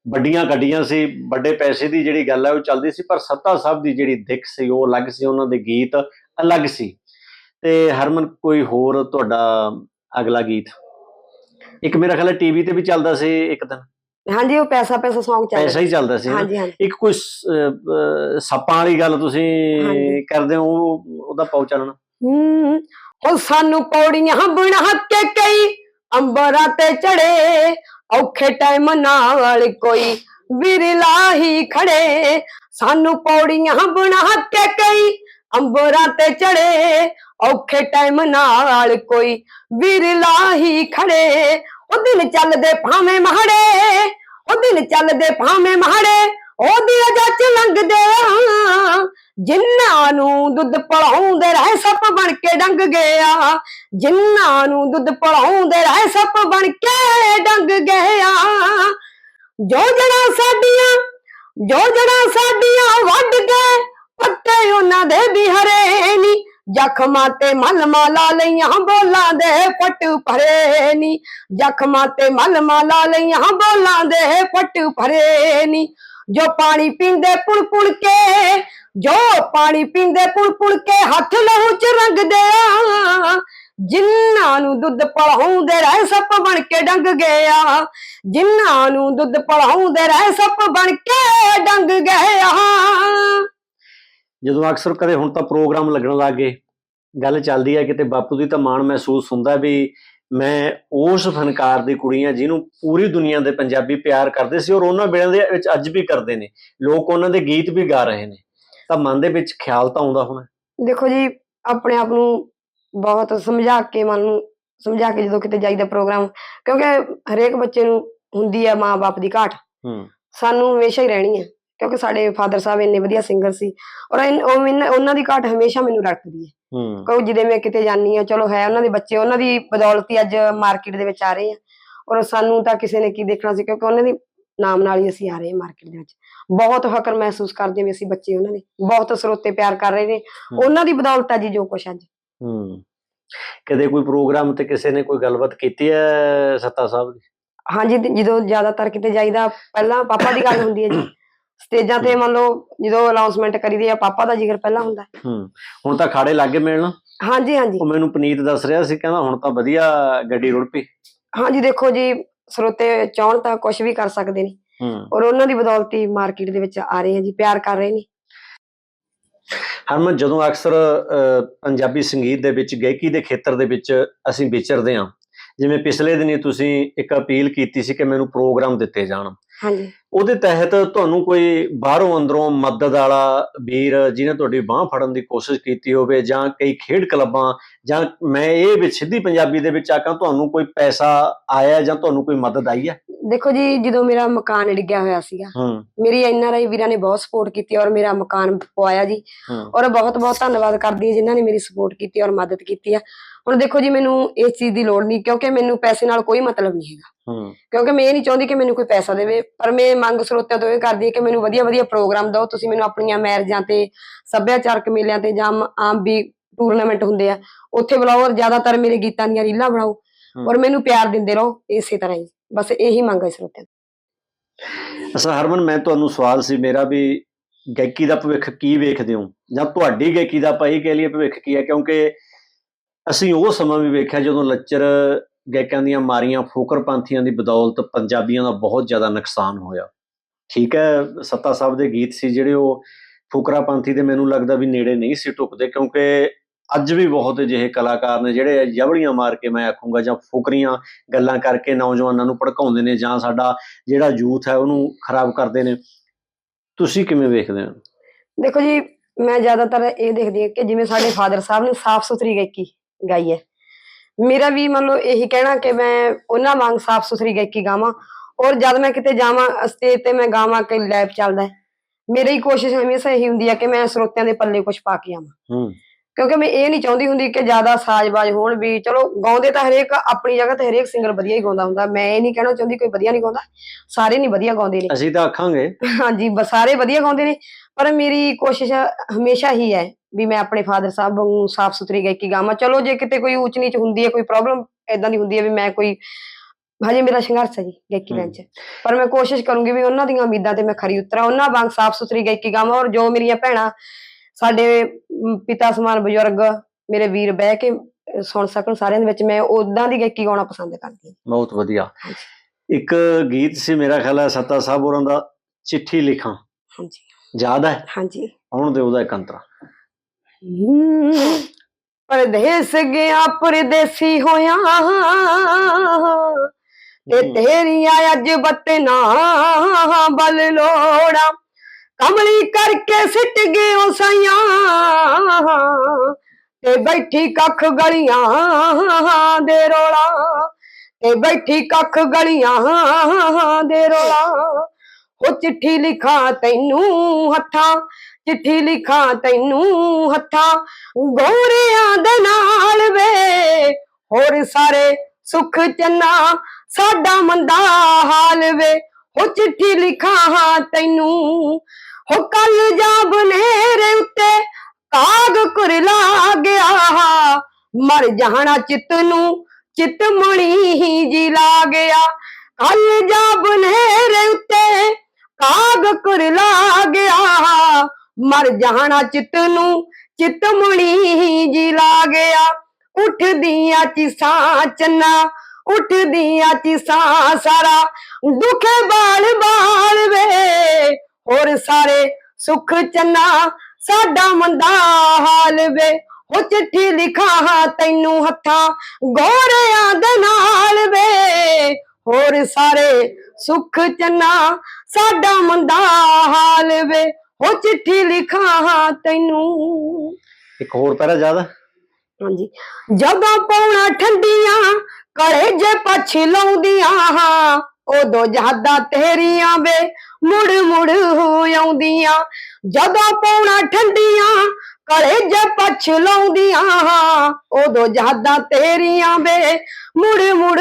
ਵੱਡੀਆਂ ਗੱਡੀਆਂ ਸੀ, ਵੱਡੇ ਪੈਸੇ ਦੀ ਜਿਹੜੀ ਗੱਲ ਹੈ ਉਹ ਚੱਲਦੀ ਸੀ, ਪਰ ਸੱਤਾ ਸਾਹਿਬ ਦੀ ਜਿਹੜੀ ਦਿੱਖ ਸੀ ਉਹ ਅਲੱਗ ਸੀ, ਉਹਨਾਂ ਦੇ ਗੀਤ ਅਲੱਗ ਸੀ। ਤੇ ਹਰਮਨ ਕੋਈ ਹੋਰ ਤੁਹਾਡਾ ਅਗਲਾ ਗੀਤ? ਇੱਕ ਮੇਰਾ ਖਿਆਲ ਟੀਵੀ ਤੇ ਵੀ ਚੱਲਦਾ ਸੀ ਇੱਕ ਦਿਨ। ਹਾਂਜੀ ਉਹ ਪੈਸਾ ਪੈਸਾ Song ਚੱਲ ਪੈਸਾ ਹੀ ਚੱਲਦਾ ਸੀ? ਹਾਂਜੀ ਹਾਂਜੀ। ਇੱਕ ਕੋਈ ਸੱਪਾਂ ਵਾਲੀ ਗੱਲ ਤੁਸੀਂ। ਕਰਦੇ ਹੋ ਉਹ- ਉਹਦਾ ਪਾਉ ਚੱਲਣਾ। ਹੂੰ ਉਹ ਸਾਨੂੰ ਪੌੜੀਆਂ ਬਣਾ ਕੇ ਕਈ ਅੰਬਰਾਂ ਤੇ ਚੜੇ ਔਖੇ ਟਾਈਮ ਨਾਲ ਕੋਈ ਵਿਰਲਾ ਹੀ ਖੜੇ। ਸਾਨੂੰ ਪੌੜੀਆਂ ਬਣਾ ਕੇ ਕਈ ਅੰਬਰਾਂ ਤੇ ਚੜੇ ਔਖੇ ਟਾਈਮ ਨਾਲ ਕੋਈ ਵਿਰਲਾ ਹੀ ਖੜੇ। ਉਹ ਦਿਨ ਚੱਲਦੇ ਭਾਵੇਂ ਮਹੜੇ ਉਹ ਦਿਨ ਚੱਲਦੇ ਭਾਵੇਂ ਮਹੜੇ। ਉਹਦੀ ਅਜਾ ਲੰਘਦੇ ਆ, ਜਿਨ੍ਹਾਂ ਨੂੰ ਦੁੱਧ ਪੜਾਉਂਦੇ ਰਹੇ ਸੱਪ ਬਣ ਕੇ ਡੰਗ ਗਿਆ। ਜਿਨ੍ਹਾਂ ਨੂੰ ਦੁੱਧ ਪੜਾਉਂਦੇ ਰਹੇ ਸੱਪ ਬਣ ਕੇ ਡੰਗ ਗਿਆ। ਜੋ ਜਣਾ ਸਾਡੀਆਂ, ਜੋ ਜਣਾ ਸਾਡੀਆਂ ਵੱਢ ਗਏ ਪੱਤੇ ਉਹਨਾਂ ਦੇ ਵੀ ਹਰੇ ਨੀ। ਜ਼ਖਮਾਂ ਤੇ ਮਲ ਲਾ ਲਈਆਂ ਬੋਲਾਂ ਦੇ ਫਟ ਭਰੇ ਨੀ। ਜ਼ਖਮਾਂ ਤੇ ਮਲ ਲਾ ਲਈਆਂ ਬੋਲਾਂ ਦੇ ਫਟ ਭਰੇ ਨੀ। ਜੋ ਪਾਣੀ ਪੀਂਦੇ ਪੁੜ ਪੁੜ ਕੇ, ਜੋ ਪਾਣੀ ਪੀਂਦੇ ਪੁੜ ਪੁੜ ਕੇ ਹੱਥ ਲਹੂ ਚ ਰੰਗਦੇ ਆ। ਜਿਨ੍ਹਾਂ ਨੂੰ ਦੁੱਧ ਪੜਾਉਂਦੇ ਰਹੇ ਸੱਪ ਬਣ ਕੇ ਡੰਗ ਗਏ ਆ। ਜਿਨ੍ਹਾਂ ਨੂੰ ਦੁੱਧ ਪੜਾਉਂਦੇ ਰਹੇ ਸੱਪ ਬਣ ਕੇ ਡੰਗ ਆ। ਜਦੋਂ ਅਕਸਰ ਕਦੇ ਹੁਣ ਤਾਂ ਪ੍ਰੋਗਰਾਮ ਲੱਗਣ ਲੱਗ ਗਏ ਗੱਲ ਚੱਲਦੀ ਹੈ ਕਿਤੇ ਬਾਪੂ ਦੀ ਤਾਂ ਮਾਣ ਮਹਿਸੂਸ ਹੁੰਦਾ ਵੀ ਮੈਂ ਉਸ ਫਨਕਾਰ ਦੀ ਕੁੜੀ ਹਾਂ ਜਿਹਨੂੰ ਪੂਰੀ ਦੁਨੀਆ ਦੇ ਪੰਜਾਬੀ ਪਿਆਰ ਕਰਦੇ ਸੀ ਔਰ ਉਹਨਾਂ ਵੇਲੇ ਦੇ ਵਿੱਚ ਅੱਜ ਵੀ ਕਰਦੇ ਨੇ ਲੋਕ ਉਹਨਾਂ ਦੇ ਗੀਤ ਵੀ ਗਾ ਰਹੇ ਨੇ ਤਾਂ ਮਨ ਦੇ ਵਿੱਚ ਖਿਆਲ ਤਾਂ ਆਉਂਦਾ ਹੋਣਾ। ਦੇਖੋ ਜੀ ਆਪਣੇ ਆਪ ਨੂੰ ਬਹੁਤ ਸਮਝਾ ਕੇ ਮਨ ਨੂੰ ਸਮਝਾ ਕੇ ਜਦੋਂ ਕਿਤੇ ਜਾਈਦਾ ਪ੍ਰੋਗਰਾਮ ਕਿਉਂਕਿ ਹਰੇਕ ਬੱਚੇ ਨੂੰ ਹੁੰਦੀ ਹੈ ਮਾਂ-ਬਾਪ ਦੀ ਘਾਟ ਹੂੰ। ਸਾਨੂੰ ਹਮੇਸ਼ਾ ਹੀ ਰਹਿਣੀ ਹੈ ਕਿਉਂਕਿ ਸਾਡੇ ਫਾਦਰ ਸਾਹਿਬ ਇੰਨੇ ਵਧੀਆ ਸਿੰਗਰ ਸੀ। ਔਰ ਇਨ- ਉਹ ਮੈਨ- ਉਹਨਾਂ ਦੀ ਘਾਟ ਹਮੇਸ਼ਾ ਮੈਨੂੰ ਰੱਖਦੀ ਹੈ ਹੂੰ। ਕਿਉਂ ਜਿਹਦੇ ਮੈਂ ਕਿਤੇ ਜਾਨੀ ਆ ਚਲੋ ਹੈ ਉਹਨਾਂ ਦੇ ਬੱਚੇ ਉਹਨਾਂ ਦੀ ਬਦੌਲਤ ਹੀ ਅੱਜ ਮਾਰਕੀਟ ਦੇ ਵਿੱਚ ਆ ਰਹੇ ਆ। ਔਰ ਸਾਨੂੰ ਤਾਂ ਕਿਸੇ ਨੇ ਕੀ ਦੇਖਣਾ ਸੀ ਕਿਉਂਕਿ ਉਹਨਾਂ ਦੀ ਨਾਮ ਨਾਲ ਹੀ ਅਸੀਂ ਆ ਰਹੇ ਹਾਂ ਮਾਰਕੀਟ ਦੇ ਵਿੱਚ। ਬਹੁਤ ਫਖਰ ਮਹਿਸੂਸ ਕਰਦੇ ਹਾਂ ਵੀ ਅਸੀਂ ਬੱਚੇ ਉਹਨਾਂ ਦੇ। ਬਹੁਤ ਸਰੋਤੇ ਪਿਆਰ ਕਰ ਰਹੇ ਨੇ। ਉਹਨਾਂ ਦੀ ਬਦੌਲਤ ਆ ਜੀ ਜੋ ਕੁਛ ਅੱਜ। ਹੂੰ। ਕਦੇ ਕੋਈ ਪ੍ਰੋਗਰਾਮ ਤੇ ਕਿਸੇ ਨੇ ਕੋਈ ਗੱਲਬਾਤ ਕੀਤੀ ਹੈ ਸੱਤਾ ਸਾਹਿਬ ਦੀ? ਹਾਂਜੀ ਤੇ ਜਦੋਂ ਜ਼ਿਆਦਾਤਰ ਕਿਤੇ ਜਾਈਦਾ ਪਹਿਲਾਂ ਪਾਪਾ ਦੀ ਗੱਲ ਹੁੰਦੀ ਹੈ ਜੀ। ਸਟੇਜਾਂ ਤੇ ਮੰਨ ਲਓ ਜਦੋਂ ਅਨਾਉਂਸਮੈਂਟ ਕਰੀਦੀ ਆ ਪਾਪਾ ਦਾ ਜ਼ਿਕਰ ਪਹਿਲਾਂ ਹੁੰਦਾ ਹੈ। ਹੂੰ। ਹੁਣ ਤਾਂ ਖਾੜੇ ਲੱਗੇ ਮਿਲਣ। ਹਾਂਜੀ ਹਾਂਜੀ। ਉਹ ਮੈਨੂੰ ਪਨੀਤ ਦੱਸ ਰਿਹਾ ਸੀ ਕਹਿੰਦਾ ਹੁਣ ਤਾਂ ਵਧੀਆ ਗੱਡੀ ਰੁੜ ਪਈ। ਹਾਂਜੀ ਦੇਖੋ ਜੀ ਸਰੋਤੇ ਚਾਹਣ ਤਾਂ ਕੁਝ ਵੀ ਕਰ ਸਕਦੇ ਨੇ। ਹੂੰ। ਔਰ ਉਹਨਾਂ ਦੀ ਬਦੌਲਤ ਹੀ ਮਾਰਕੀਟ ਦੇ ਵਿੱਚ ਆ ਰਹੇ ਆ ਜੀ ਪਿਆਰ ਕਰ ਰਹੇ ਨੇ। ਹਰਮਨ ਜਦੋਂ ਅਕਸਰ ਅਹ, ਪੰਜਾਬੀ ਸੰਗੀਤ ਦੇ ਵਿੱਚ ਗਾਇਕੀ ਦੇ ਖੇਤਰ ਦੇ ਵਿੱਚ ਅਸੀਂ ਵਿਚਰਦੇ ਹਾਂ ਜਿਵੇਂ ਪਿਛਲੇ ਦਿਨੀ ਤੁਸੀਂ ਇੱਕ ਅਪੀਲ ਕੀਤੀ ਸੀ ਕਿ ਮੈਨੂੰ ਪ੍ਰੋਗਰਾਮ ਦਿੱਤੇ ਜਾਣ। ਹਾਂਜੀ। ਉਹਦੇ ਤਹਿਤ ਤੁਹਾਨੂੰ ਕੋਈ ਬਾਹਰੋਂ ਅੰਦਰੋਂ ਮਦਦ ਵਾਲਾ ਵੀਰ ਜਿਹਨੇ ਤੁਹਾਡੀ ਬਾਹ ਫੜਨ ਦੀ ਕੋਸ਼ਿਸ਼ ਕੀਤੀ ਹੋਵੇ ਜਾਂ ਕਈ ਖੇਡ ਕਲੱਬਾਂ ਜਾਂ ਮੈਂ ਇਹ ਵਿੱਚ ਸਿੱਧੀ ਪੰਜਾਬੀ ਦੇ ਵਿੱਚ ਆਕਾਂ ਤੁਹਾਨੂੰ ਕੋਈ ਪੈਸਾ ਆਇਆ ਜਾਂ ਤੁਹਾਨੂੰ ਕੋਈ ਮਦਦ ਆਈ ਹੈ? ਦੇਖੋ ਜੀ ਜਦੋਂ ਮੇਰਾ ਮਕਾਨ ਡਿੱਗਿਆ ਹੋਇਆ ਸੀਗਾ ਹੂੰ। ਮੇਰੀ ਐਨਆਰਆਈ ਵੀਰਾਂ ਨੇ ਬਹੁਤ ਸਪੋਰਟ ਕੀਤੀ ਔਰ ਮੇਰਾ ਮਕਾਨ ਪਵਾਇਆ ਜੀ। ਹੂੰ। ਔਰ ਬਹੁਤ ਬਹੁਤ ਧੰਨਵਾਦ ਕਰਦੀ ਹਾਂ ਜਿਨ੍ਹਾਂ ਨੇ ਮੇਰੀ ਸਪੋਰਟ ਕੀਤੀ ਔਰ ਮਦਦ ਕੀਤੀ ਆ ਹੁਣ ਦੇਖੋ ਜੀ ਮੈਨੂੰ ਇਸ ਚੀਜ਼ ਦੀ ਲੋੜ ਨਹੀਂ ਕਿਉਂਕਿ ਮੈਨੂੰ ਪੈਸੇ ਨਾਲ ਕੋਈ ਮਤਲਬ ਨਹੀਂ ਹੈਗਾ। ਹੂੰ। ਕਿਉਂਕਿ ਮੈਂ ਇਹ ਨਹੀਂ ਚਾਹੁੰਦੀ ਕਿ ਮੈਨੂੰ ਕੋਈ ਪੈਸਾ ਦੇਵੇ ਪਰ ਮੈਂ ਮੰਗ ਸਰੋਤਿਆਂ ਤੋਂ ਇਹ ਕਰਦੀ ਹਾਂ ਕਿ ਮੈਨੂੰ ਵਧੀਆ ਵਧੀਆ ਪ੍ਰੋਗਰਾਮ ਦਿਓ। ਤੁਸੀਂ ਮੈਨੂੰ ਆਪਣੀਆਂ ਮੈਰਿਜਾਂ ਤੇ ਸੱਭਿਆਚਾਰਕ ਮੇਲਿਆਂ ਤੇ ਜਾਂ ਆਮ- ਵੀ ਟੂਰਨਾਮੈਂਟ ਹੁੰਦੇ ਆ ਉੱਥੇ ਬੁਲਾਓ ਔਰ ਜ਼ਿਆਦਾਤਰ ਮੇਰੇ ਗੀਤਾਂ ਦੀਆਂ ਰੀਲਾਂ ਬਣਾਓ। ਔਰ ਮੈਨੂੰ ਪਿਆਰ ਦਿੰਦੇ ਰਹੋ ਇਸੇ ਤਰ੍ਹਾਂ ਹੀ। ਬਸ ਇਹੀ ਮੰਗ ਹੈ ਸਰੋਤਿਆਂ ਤੋਂ। ਅਸਾ ਹਰਮਨ ਮੈਂ ਤੁਹਾਨੂੰ ਸਵਾਲ ਸੀ ਮੇਰਾ ਵੀ ਗਾਇਕੀ ਦਾ ਭਵਿੱਖ ਕੀ ਵੇਖਦੇ ਹੋ? ਜਾਂ ਤੁਹਾਡੀ ਗਾਇਕੀ ਦਾ ਇਹ ਕਹਿ ਲਈਏ ਭਵਿੱਖ ਕੀ ਹੈ ਕਿਉਂਕਿ ਅਸੀਂ ਉਹ ਸਮਾਂ ਵੀ ਵੇਖਿਆ ਜਦੋਂ ਲੱਚਰ ਗਾਇਕਾਂ ਦੀਆਂ ਮਾਰੀਆਂ ਫੋਕਰਪੰਥੀਆਂ ਦੀ ਬਦੌਲਤ ਪੰਜਾਬੀਆਂ ਦਾ ਬਹੁਤ ਜ਼ਿਆਦਾ ਨੁਕਸਾਨ ਹੋਇਆ। ਠੀਕ ਹੈ, ਸੱਤਾ ਸਾਹਿਬ ਦੇ ਗੀਤ ਸੀ ਜਿਹੜੇ ਉਹ ਫੁਕਰਾਪੰਥੀ ਦੇ ਮੈਨੂੰ ਲੱਗਦਾ ਵੀ ਨੇੜੇ ਨਹੀਂ ਸੀ ਟੁਕਦੇ ਕਿਉਂਕਿ ਅੱਜ ਵੀ ਬਹੁਤ ਅਜਿਹੇ ਕਲਾਕਾਰ ਨੇ ਜਿਹੜੇ ਜਵਲੀਆਂ ਮਾਰ ਕੇ ਮੈਂ ਆਖੂੰਗਾ ਜਾਂ ਫੁਕਰੀਆਂ ਗੱਲਾਂ ਕਰਕੇ ਨੌਜਵਾਨਾਂ ਨੂੰ ਭੜਕਾਉਂਦੇ ਨੇ ਜਾਂ ਸਾਡਾ ਜਿਹੜਾ ਯੂਥ ਹੈ ਉਹਨੂੰ ਖਰਾਬ ਕਰਦੇ ਨੇ। ਤੁਸੀਂ ਕਿਵੇਂ ਵੇਖਦੇ ਹੋ? ਦੇਖੋ ਜੀ, ਮੈਂ ਜ਼ਿਆਦਾਤਰ ਇਹ ਦੇਖਦੀ ਹਾਂ ਕਿ ਜਿਵੇਂ ਸਾਡੇ ਫਾਦਰ ਸਾਹਿਬ ਨੇ ਸਾਫ਼ ਸੁਥਰੀ ਗਾਇਕੀ ਗਾਈ ਹੈ ਮੇਰਾ ਵੀ ਮੰਨ ਲਓ ਇਹੀ ਕਹਿਣਾ ਕਿ ਮੈਂ ਉਹਨਾਂ ਵਾਂਗ ਸਾਫ਼ ਸੁਥਰੀ ਗਾਇਕੀ ਗਾਵਾਂ ਔਰ ਜਦ ਮੈਂ ਕਿਤੇ ਜਾਵਾਂ ਸਟੇਜ ਤੇ ਮੈਂ ਗਾਵਾਂ ਕਿ ਲੈਬ ਚੱਲਦਾ ਮੇਰੀ ਕੋਸ਼ਿਸ਼ ਹਮੇਸ਼ਾ ਇਹੀ ਹੁੰਦੀ ਹੈ ਕਿ ਮੈਂ ਸਰੋਤਿਆਂ ਦੇ ਪੱਲੇ ਕੁਝ ਪਾ ਕੇ ਆਵਾਂ। ਹੂੰ। ਕਿਉਂਕਿ ਮੈਂ ਇਹ ਨਹੀਂ ਚਾਹੁੰਦੀ ਹੁੰਦੀ ਕਿ ਜ਼ਿਆਦਾ ਸਾਜ਼ਬਾਜ਼ ਹੋਣ ਵੀ ਚਲੋ ਗਾਉਂਦੇ ਤਾਂ ਹਰੇਕ ਆਪਣੀ ਜਗ੍ਹਾ ਤੇ ਹਰੇਕ ਸਿੰਗਰ ਵਧੀਆ ਹੀ ਗਾਉਂਦਾ ਹੁੰਦਾ ਮੈਂ ਇਹ ਨਹੀਂ ਕਹਿਣਾ ਚਾਹੁੰਦੀ ਕੋਈ ਵਧੀਆ ਨਹੀਂ ਗਾਉਂਦਾ ਸਾਰੇ ਨਹੀਂ ਵਧੀਆ ਗਾਉਂਦੇ ਨੇ। ਅਸੀਂ ਤਾਂ ਆਖਾਂਗੇ। ਹਾਂਜੀ ਸਾਰੇ ਵਧੀਆ ਗਾਉਂਦੇ ਨੇ ਪਰ ਮੇਰੀ ਕੋਸ਼ਿਸ਼ ਹਮੇਸ਼ਾ ਹੀ ਹੈ ਵੀ ਮੈਂ ਆਪਣੇ ਫਾਦਰ ਸਾਹਿਬ ਨੂੰ ਸਾਫ਼ ਸੁਥਰੀ ਗਾਇਕੀ ਗਾਵਾਂ। ਚਲੋ ਜੇ ਕਿਤੇ ਕੋਈ ਊਚ ਨੀਚ ਹੁੰਦੀ ਹੈ ਕੋਈ ਪ੍ਰੋਬਲਮ ਇਦਾਂ ਦੀ ਹੁੰਦੀ ਹੈ ਵੀ ਮੈਂ ਕੋਈ ਹਜੇ ਮੇਰਾ ਸੰਘਰਸ਼ ਹੈ ਜੀ ਗਾਇਕੀ ਹਮ। ਲਾਈਨ 'ਚ। ਪਰ ਮੈਂ ਕੋਸ਼ਿਸ਼ ਕਰੂੰਗੀ ਵੀ ਉਹਨਾਂ ਦੀਆਂ ਉਮੀਦਾਂ ਤੇ ਮੈਂ ਖਰੀ ਉਤਰਾਂ। ਉਹਨਾਂ ਵਾਂਗ ਸਾਫ਼ ਸੁਥਰੀ ਗਾਇਕੀ ਗਾਵਾਂ ਔਰ ਜੋ ਮੇਰੀਆਂ ਭੈਣਾਂ ਸਾਡੇ ਪਿਤਾ ਸਮਾਨ ਬਜ਼ੁਰਗ ਮੇਰੇ ਵੀਰ ਬਹਿ ਕੇ ਸੁਣ ਸਕਣ ਸਾਰਿਆਂ ਦੇ ਵਿੱਚ ਮੈਂ ਉਦਾਂ ਦੀ ਗਾਇਕੀ ਗਾਉਣਾ ਪਸੰਦ ਕਰਦੀ ਹਾਂ ਬਹੁਤ ਵਧੀਆ। ਇੱਕ ਗੀਤ ਸੀ ਮੇਰਾ ਖਿਆਲ ਹੈ ਸੱਤਾ ਸਾਹਿਬ ਹੋਰਾਂ ਦਾ ਚਿੱਠੀ ਲਿਖਾਂ। ਹਾਂਜੀ। ਯਾਦ ਹੈ? ਹਾਂਜੀ। ਆਉਣ ਦੇ ਉਹਦਾ ਇੱਕ ਅੰਤਰਾ ਹਮ, ਪਰਦੇਸ ਗਿਆ ਪਰਦੇਸੀ ਹੋਇਆ। ਤੇ ਤੇਰੀਆਂ ਅੱਜ ਬਤਨਾ ਬਲ ਲੋੜਾ। ਕਮਲੀ ਕਰਕੇ ਸਿੱਟ ਗਏ ਉਹ ਸਾਈਆਂ। ਤੇ ਬੈਠੀ ਕੱਖ ਗਲੀਆਂ ਦੇ ਰੋਲਾ। ਤੇ ਬੈਠੀ ਕੱਖ ਗਲੀਆਂ ਦੇ ਰੋਲਾ। ਉਹ ਚਿੱਠੀ ਲਿਖਾਂ ਤੈਨੂੰ ਹੱਥਾਂ ਚਿੱਠੀ ਲਿਖਾਂ ਤੈਨੂੰ ਹੱਥਾਂ ਗੋਰਿਆਂ ਦੇ ਨਾਲ ਵੇ। ਹੋਰ ਸਾਰੇ ਸੁਖ ਚੰਨਾ ਸਾਡਾ ਮੰਦਾ ਹਾਲ ਵੇ। ਹੋ ਚਿੱਠੀ ਲਿਖਾਂ ਤੈਨੂੰ। ਹੋ ਕੱਲ ਜਾ ਬਨੇਰੇ ਉੱਤੇ ਕਾਗ ਕੁਰਲਾ ਗਿਆ। ਮਰ ਜਾਣਾ ਚਿੱਤ ਨੂੰ, ਚਿੱਤ ਮਣੀ ਜੀ ਲਾ ਗਿਆ। ਕੱਲ ਜਾ ਬਨੇਰੇ ਉੱਤੇ ਕਾਗ ਕੁਰਲਾ ਗਿਆ। ਮਰ ਜਾਣਾ ਚਿੱਤ ਨੂੰ, ਚਿੱਤ ਮਣੀ ਜੀ ਲਾ ਗਿਆ ਉੱਠਦੀਆਂ ਚੀਸਾਂ ਚੰਨਾ, ਉੱਠਦੀਆਂ ਚਿਸਾਂ ਸਾਰਾ। ਦੁਖੇ ਬਾਲ ਬਾਲ ਵੇ, ਹੋਰ ਸਾਰੇ ਸੁੱਖ ਚੰਨਾ। ਸਾਡਾ ਮੰਦਾ ਹਾਲ ਵੇ ਹੋ ਚਿੱਠੀ ਲਿਖਾਂ ਤੈਨੂੰ ਹੱਥਾਂ, ਗੋਰਿਆਂ ਦੇ ਨਾਲ ਵੇ। ਹੋਰ ਸਾਰੇ ਸੁੱਖ ਚੰਨਾ, ਸਾਡਾ ਮੰਦਾ ਹਾਲ ਵੇ ਹੋ ਚਿੱਠੀ ਲਿਖਾਂ ਤੈਨੂੰ। ਇੱਕ ਹੋਰ ਪੈਰਾ ਹੈ ਹਾਂਜੀ। ਜਦੋਂ ਪੌਣਾ ਠੰਡੀਆਂ ਕਲੇ ਜੇ ਪਛ ਲਾਉਂਦੀਆਂ ਉਦੋਂ ਯਾਦਾਂ ਤੇਰੀਆਂ ਵੇ ਮੁੜ ਮੁੜ ਹੋ ਆਉਂਦੀਆਂ। ਜਦੋਂ ਪੌਣਾ ਠੰਡੀਆਂ ਕਲੇ ਜੇ ਪਛ ਲਾਉਂਦੀਆਂ ਉਦੋਂ ਯਾਦਾਂ ਤੇਰੀਆਂ ਵੇ ਮੁੜ ਮੁੜ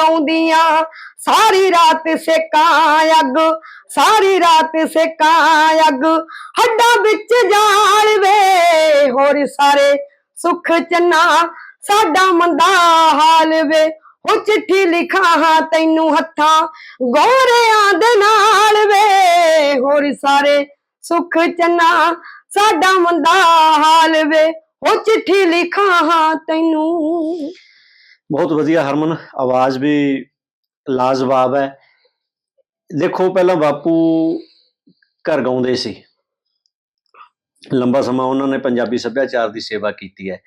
ਆਉਂਦੀਆਂ। ਸਾਰੀ ਰਾਤ ਸੇਕਾਂ ਅੱਗ, ਸਾਰੀ ਰਾਤ ਸੇਕਾਂ ਅੱਗ, ਹੱਡਾਂ ਵਿੱਚ ਜਾਲ ਵੇ। ਹੋਰ ਸਾਰੇ ਸੁਖ ਚੰਨਾ ਸਾਡਾ ਮੰਦਾ ਹਾਲ ਵੇ। ਹੋ ਚਿੱਠੀ ਲਿਖਾਂ ਤੈਨੂੰ ਹੱਥਾਂ ਗੋਰਿਆਂ ਦੇ ਨਾਲ ਵੇ। ਹੋਰ ਸਾਰੇ ਸੁਖ ਚੰਨਾ ਸਾਡਾ ਮੰਦਾ ਹਾਲ ਵੇ ਹੋ ਚਿੱਠੀ ਲਿਖਾਂ ਹਾਂ ਤੈਨੂੰ। ਬਹੁਤ ਵਧੀਆ ਹਰਮਨ, ਆਵਾਜ਼ ਵੀ ਲਾਜਵਾਬ ਹੈ। ਦੇਖੋ, ਪਹਿਲਾਂ ਬਾਪੂ ਘਰ ਗਾਉਂਦੇ ਸੀ। ਲੰਬਾ ਸਮਾਂ ਉਹਨਾਂ ਨੇ ਪੰਜਾਬੀ ਸੱਭਿਆਚਾਰ ਦੀ ਸੇਵਾ ਕੀਤੀ ਹੈ।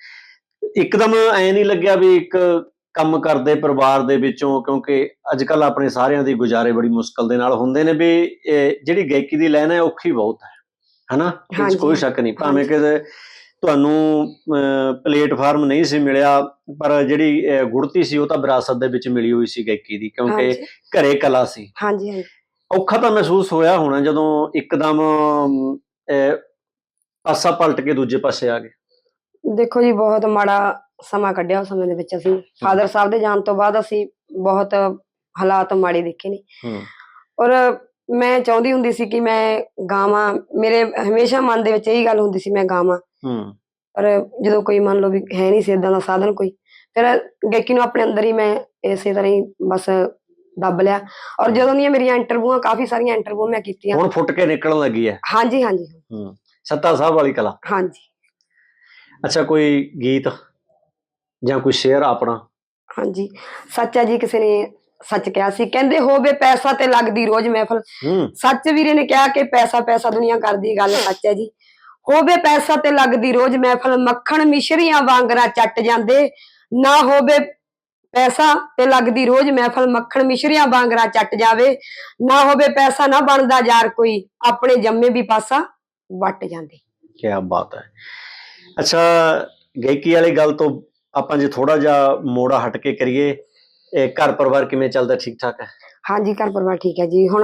ਇੱਕਦਮ ਐ ਨਹੀਂ ਲੱਗਿਆ ਵੀ ਇੱਕ ਕੰਮ ਕਰਦੇ ਪਰਿਵਾਰ ਦੇ ਵਿੱਚੋਂ, ਕਿਉਂਕਿ ਅੱਜ ਕੱਲ ਆਪਣੇ ਸਾਰਿਆਂ ਦੀ ਗੁਜ਼ਾਰੇ ਬੜੀ ਮੁਸ਼ਕਲ ਦੇ ਨਾਲ ਹੁੰਦੇ ਨੇ ਵੀ ਇਹ ਜਿਹੜੀ ਗਾਇਕੀ ਦੀ ਲਾਈਨ ਹੈ, ਔਖੀ ਬਹੁਤ ਹੈ। ਹਨਾ? ਹਾਂਜੀ, ਕੋਈ ਸ਼ੱਕ ਨਹੀਂ। ਭਾਵੇਂ। ਕਿ ਤੁਹਾਨੂੰ ਪਲੇਟਫਾਰਮ ਨਹੀਂ ਸੀ ਮਿਲਿਆ ਪਰ ਜਿਹੜੀ ਗੁੜਤੀ ਸੀ ਉਹ ਤਾਂ ਵਿਰਾਸਤ ਦੇ ਵਿੱਚ ਮਿਲੀ ਹੋਈ ਸੀ ਗਾਇਕੀ ਦੀ ਕਿਉਂਕਿ ਘਰੇ ਕਲਾ ਸੀ। ਹਾਂਜੀ ਹਾਂਜੀ। ਔਖਾ ਤਾਂ ਮਹਿਸੂਸ ਹੋਇਆ ਹੋਣਾ ਜਦੋਂ ਇੱਕਦਮ ਪਾਸਾ ਪਲਟ ਕੇ ਦੂਜੇ ਪਾਸੇ ਆ ਗਏ। ਦੇਖੋ ਜੀ ਬਹੁਤ ਮਾੜਾ ਸਮਾਂ ਕੱਢਿਆ ਉਸ ਸਮੇਂ ਦੇ ਵਿੱਚ ਅਸੀਂ। ਫਾਦਰ ਸਾਹਿਬ ਦੇ ਜਾਣ ਤੋਂ ਬਾਅਦ ਅਸੀਂ ਬਹੁਤ ਹਾਲਾਤ ਮਾੜੇ ਦੇਖੇ ਨੇ। ਹੂੰ। ਔਰ ਮੈਂ ਚਾਹੁੰਦੀ ਹੁੰਦੀ ਸੀ ਕਿ ਮੈਂ ਗਾਵਾਂ। ਮੇਰੇ ਹਮੇਸ਼ਾ ਮਨ ਦੇ ਵਿੱਚ ਇਹੀ ਗੱਲ ਹੁੰਦੀ ਸੀ ਮੈਂ ਗਾਵਾਂ। ਹੂੰ। ਪਰ ਜਦੋਂ ਕੋਈ ਮੰਨ ਲਓ ਵੀ ਹੈ ਨਹੀਂ ਸੀ ਇਦਾਂ ਦਾ ਸਾਧਨ ਕੋਈ ਫਿਰ ਗਾਇਕੀ ਨੂੰ ਆਪਣੇ ਅੰਦਰ ਹੀ ਮੈਂ ਇਸੇ ਤਰ੍ਹਾਂ ਹੀ ਬਸ ਦੱਬ ਲਿਆ। ਔਰ ਜਦੋਂ ਦੀਆਂ ਮੇਰੀਆਂ ਇੰਟਰਵਿਊਆਂ ਕਾਫੀ ਸਾਰੀਆਂ ਇੰਟਰਵਿਊ ਮੈਂ ਕੀਤੀਆਂ। ਹੁਣ ਫੁੱਟ ਕੇ ਨਿਕਲਣ ਲੱਗੀ ਹੈ ਹਾਂਜੀ ਹਾਂਜੀ। ਹੂੰ। ਸੱਤਾ ਸਾਹਿਬ ਵਾਲੀ ਕਲਾ। ਹਾਂਜੀ। ਅੱਛਾ ਕੋਈ ਗੀਤ ਜਾਂ ਕੋਈ ਸ਼ੇਅਰ ਆਪਣਾ? ਹਾਂਜੀ। ਸੱਚ ਜੀ ਕਿਸੇ ਨੇ ਸੱਚ ਕਿਹਾ ਸੀ ਕਹਿੰਦੇ ਹੋਵੇ ਪੈਸਾ ਤੇ ਲੱਗਦੀ ਰੋਜ਼ ਮਹਿਫਲ। ਹੂੰ। ਸੱਚ ਵੀਰੇ ਨੇ ਕਿਹਾ ਕਿ ਪੈਸਾ ਪੈਸਾ ਦੁਨੀਆ ਕਰਦੀ ਗੱਲ ਸੱਚ ਹੈ ਜੀ। ਹੋਵੇ ਪੈਸਾ ਤੇ ਲੱਗਦੀ ਰੋਜ਼ ਮਹਿਫਲ ਮੱਖਣ ਮਿਸ਼ਰੀਆਂ ਵਾਂਗਰਾ ਚੱਟ ਜਾਂਦੇ। ਨਾ ਹੋਵੇ ਪੈਸਾ ਤੇ ਲੱਗਦੀ ਰੋਜ਼ ਮਹਿਫਲ ਮੱਖਣ ਮਿਸ਼ਰੀਆਂ ਵਾਂਗਰਾ ਚੱਟ ਜਾਵੇ। ਨਾ ਹੋਵੇ ਪੈਸਾ ਨਾ ਬਣਦਾ ਯਾਰ ਕੋਈ ਆਪਣੇ ਜੰਮੇ ਵੀ ਪਾਸਾ ਵੱਟ ਜਾਂਦੇ। ਕੀ ਬਾਤ ਹੈ। ਅੱਛਾ ਗਾਇਕੀ ਵਾਲੀ ਗੱਲ ਤੋਂ ਆਪਾਂ ਜੇ ਥੋੜਾ ਜਿਹਾ ਮੋੜਾ ਹਟ ਕੇ ਕਰੀਏ ਇਹ ਘਰ ਪਰਿਵਾਰ ਕਿਵੇਂ ਚੱਲਦਾ ਠੀਕ ਠਾਕ ਹੈ? ਹਾਂਜੀ ਘਰ ਪਰਿਵਾਰ ਠੀਕ ਹੈ ਜੀ। ਹੁਣ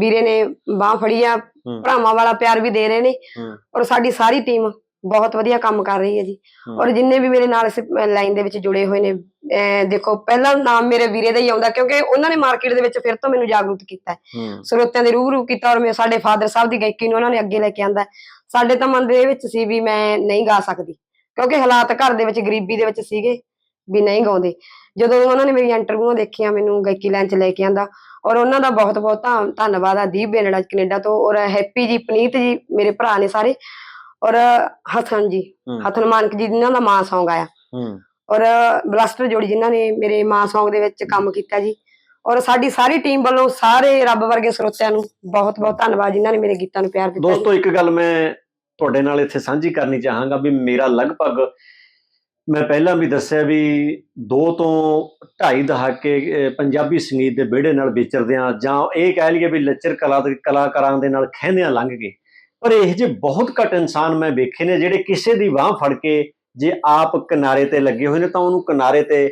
ਵੀਰੇ ਨੇ ਬਾਹ ਫੜੀ ਆ। ਭਰਾਵਾਂ ਵਾਲਾ ਪਿਆਰ ਵੀ ਦੇ ਰਹੇ ਨੇ ਹੂੰ। ਔਰ ਸਾਡੀ ਸਾਰੀ ਟੀਮ ਬਹੁਤ ਵਧੀਆ ਕੰਮ ਕਰ ਰਹੀ ਹੈ ਜੀ। ਹੂੰ। ਔਰ ਜਿੰਨੇ ਵੀ ਮੇਰੇ ਨਾਲ ਇਸ ਲਾਈਨ ਦੇ ਵਿੱਚ ਜੁੜੇ ਹੋਏ ਨੇ ਅਹ ਦੇਖੋ ਪਹਿਲਾ ਨਾਮ ਮੇਰੇ ਵੀਰੇ ਦਾ ਹੀ ਆਉਂਦਾ ਕਿਉਂਕਿ ਉਹਨਾਂ ਨੇ ਮਾਰਕੀਟ ਦੇ ਵਿੱਚ ਫਿਰ ਤੋਂ ਮੈਨੂੰ ਜਾਗਰੂਕ ਕੀਤਾ ਹੈ। ਹੂੰ। ਸਰੋਤਿਆਂ ਦੇ ਰੂਬਰੂ ਕੀਤਾ ਔਰ ਮੈਂ ਸਾਡੇ ਫਾਦਰ ਸਾਹਿਬ ਦੀ ਗਾਇਕੀ ਨੂੰ ਉਹਨਾਂ ਨੇ ਅੱਗੇ ਲੈ ਕੇ ਆਂਦਾ ਸਾਡੇ ਤਾਂ ਮਨ ਦੇ ਵਿੱਚ ਸੀ ਵੀ ਮੈਂ ਨਹੀਂ ਗਾ ਸਕਦੀ ਕਿਉਂਕਿ ਹਾਲਾਤ ਘਰ ਦੇ ਵਿੱਚ ਗਰੀਬੀ ਦੇ ਵਿੱਚ ਸੀਗੇ ਵੀ ਨਹੀਂ ਗਾਉਂਦੇ। ਜਦੋਂ ਉਹਨਾਂ ਨੇ ਮੇਰੀਆਂ ਇੰਟਰਵਿਊਆਂ ਦੇਖੀਆਂ ਮੈਨੂੰ ਗਾਇਕੀ ਲਾਈਨ 'ਚ ਲੈ ਕੇ ਆਂਦਾ ਔਰ ਉਹਨਾਂ ਦਾ ਬਹੁਤ ਬਹੁਤ ਧੰਨ- ਧੰਨਵਾਦ ਆ ਦੀਪ ਬੇਨੜਾ ਕੈਨੇਡਾ ਤੋਂ ਔਰ ਹੈਪੀ ਜੀ ਪਨੀਤ ਜੀ ਮੇਰੇ ਭਰਾ ਨੇ ਸਾਰੇ ਔਰ ਹਸਨ ਜੀ। ਹਸਨ ਮਾਨਕ ਜੀ ਜਿਨ੍ਹਾਂ ਦਾ ਮਾਂ ਸੌਂਗ ਆਇਆ ਔਰ ਬਲਾਸਟਰ ਜੋੜੀ ਜਿਨ੍ਹਾਂ ਨੇ ਮੇਰੇ ਮਾਂ ਸੌਂਗ ਦੇ ਵਿੱਚ ਕੰਮ ਕੀਤਾ ਜੀ ਔਰ ਸਾਡੀ ਸਾਰੀ ਟੀਮ ਵੱਲੋਂ ਸਾਰੇ ਰੱਬ ਵਰਗੇ ਸਰੋਤਿਆਂ ਨੂੰ ਬਹੁਤ ਬਹੁਤ ਧੰਨਵਾਦ ਜਿਨ੍ਹਾਂ ਨੇ ਮੇਰੇ ਗੀਤਾਂ ਨੂੰ ਪਿਆਰ ਦਿੱਤਾ। ਦੋਸਤੋ ਇੱਕ ਗੱਲ ਮੈਂ ਤੁਹਾਡੇ ਨਾਲ ਇੱਥੇ ਸਾਂਝੀ ਕਰਨੀ ਚਾਹਾਂਗਾ ਵੀ ਮੇਰਾ ਲਗਭਗ ਮੈਂ ਪਹਿਲਾਂ ਵੀ ਦੱਸਿਆ ਵੀ ਦੋ ਤੋਂ ਢਾਈ ਦਹਾਕੇ ਪੰਜਾਬੀ ਸੰਗੀਤ ਦੇ ਵਿਹੜੇ ਨਾਲ ਵਿਚਰਦਿਆਂ ਜਾਂ ਇਹ ਕਹਿ ਲਈਏ ਵੀ ਲੱਚਰ ਕਲਾ ਦੇ ਕਲਾਕਾਰਾਂ ਦੇ ਨਾਲ ਖਹਿੰਦਿਆਂ ਲੰਘ ਗਏ। ਪਰ ਇਹ ਜੇ ਬਹੁਤ ਘੱਟ ਇਨਸਾਨ ਮੈਂ ਵੇਖੇ ਨੇ ਜਿਹੜੇ ਕਿਸੇ ਦੀ ਬਾਹ ਫੜ ਕੇ ਜੇ ਆਪ ਕਿਨਾਰੇ ਤੇ ਲੱਗੇ ਹੋਏ ਨੇ ਤਾਂ ਉਹਨੂੰ ਕਿਨਾਰੇ ਤੇ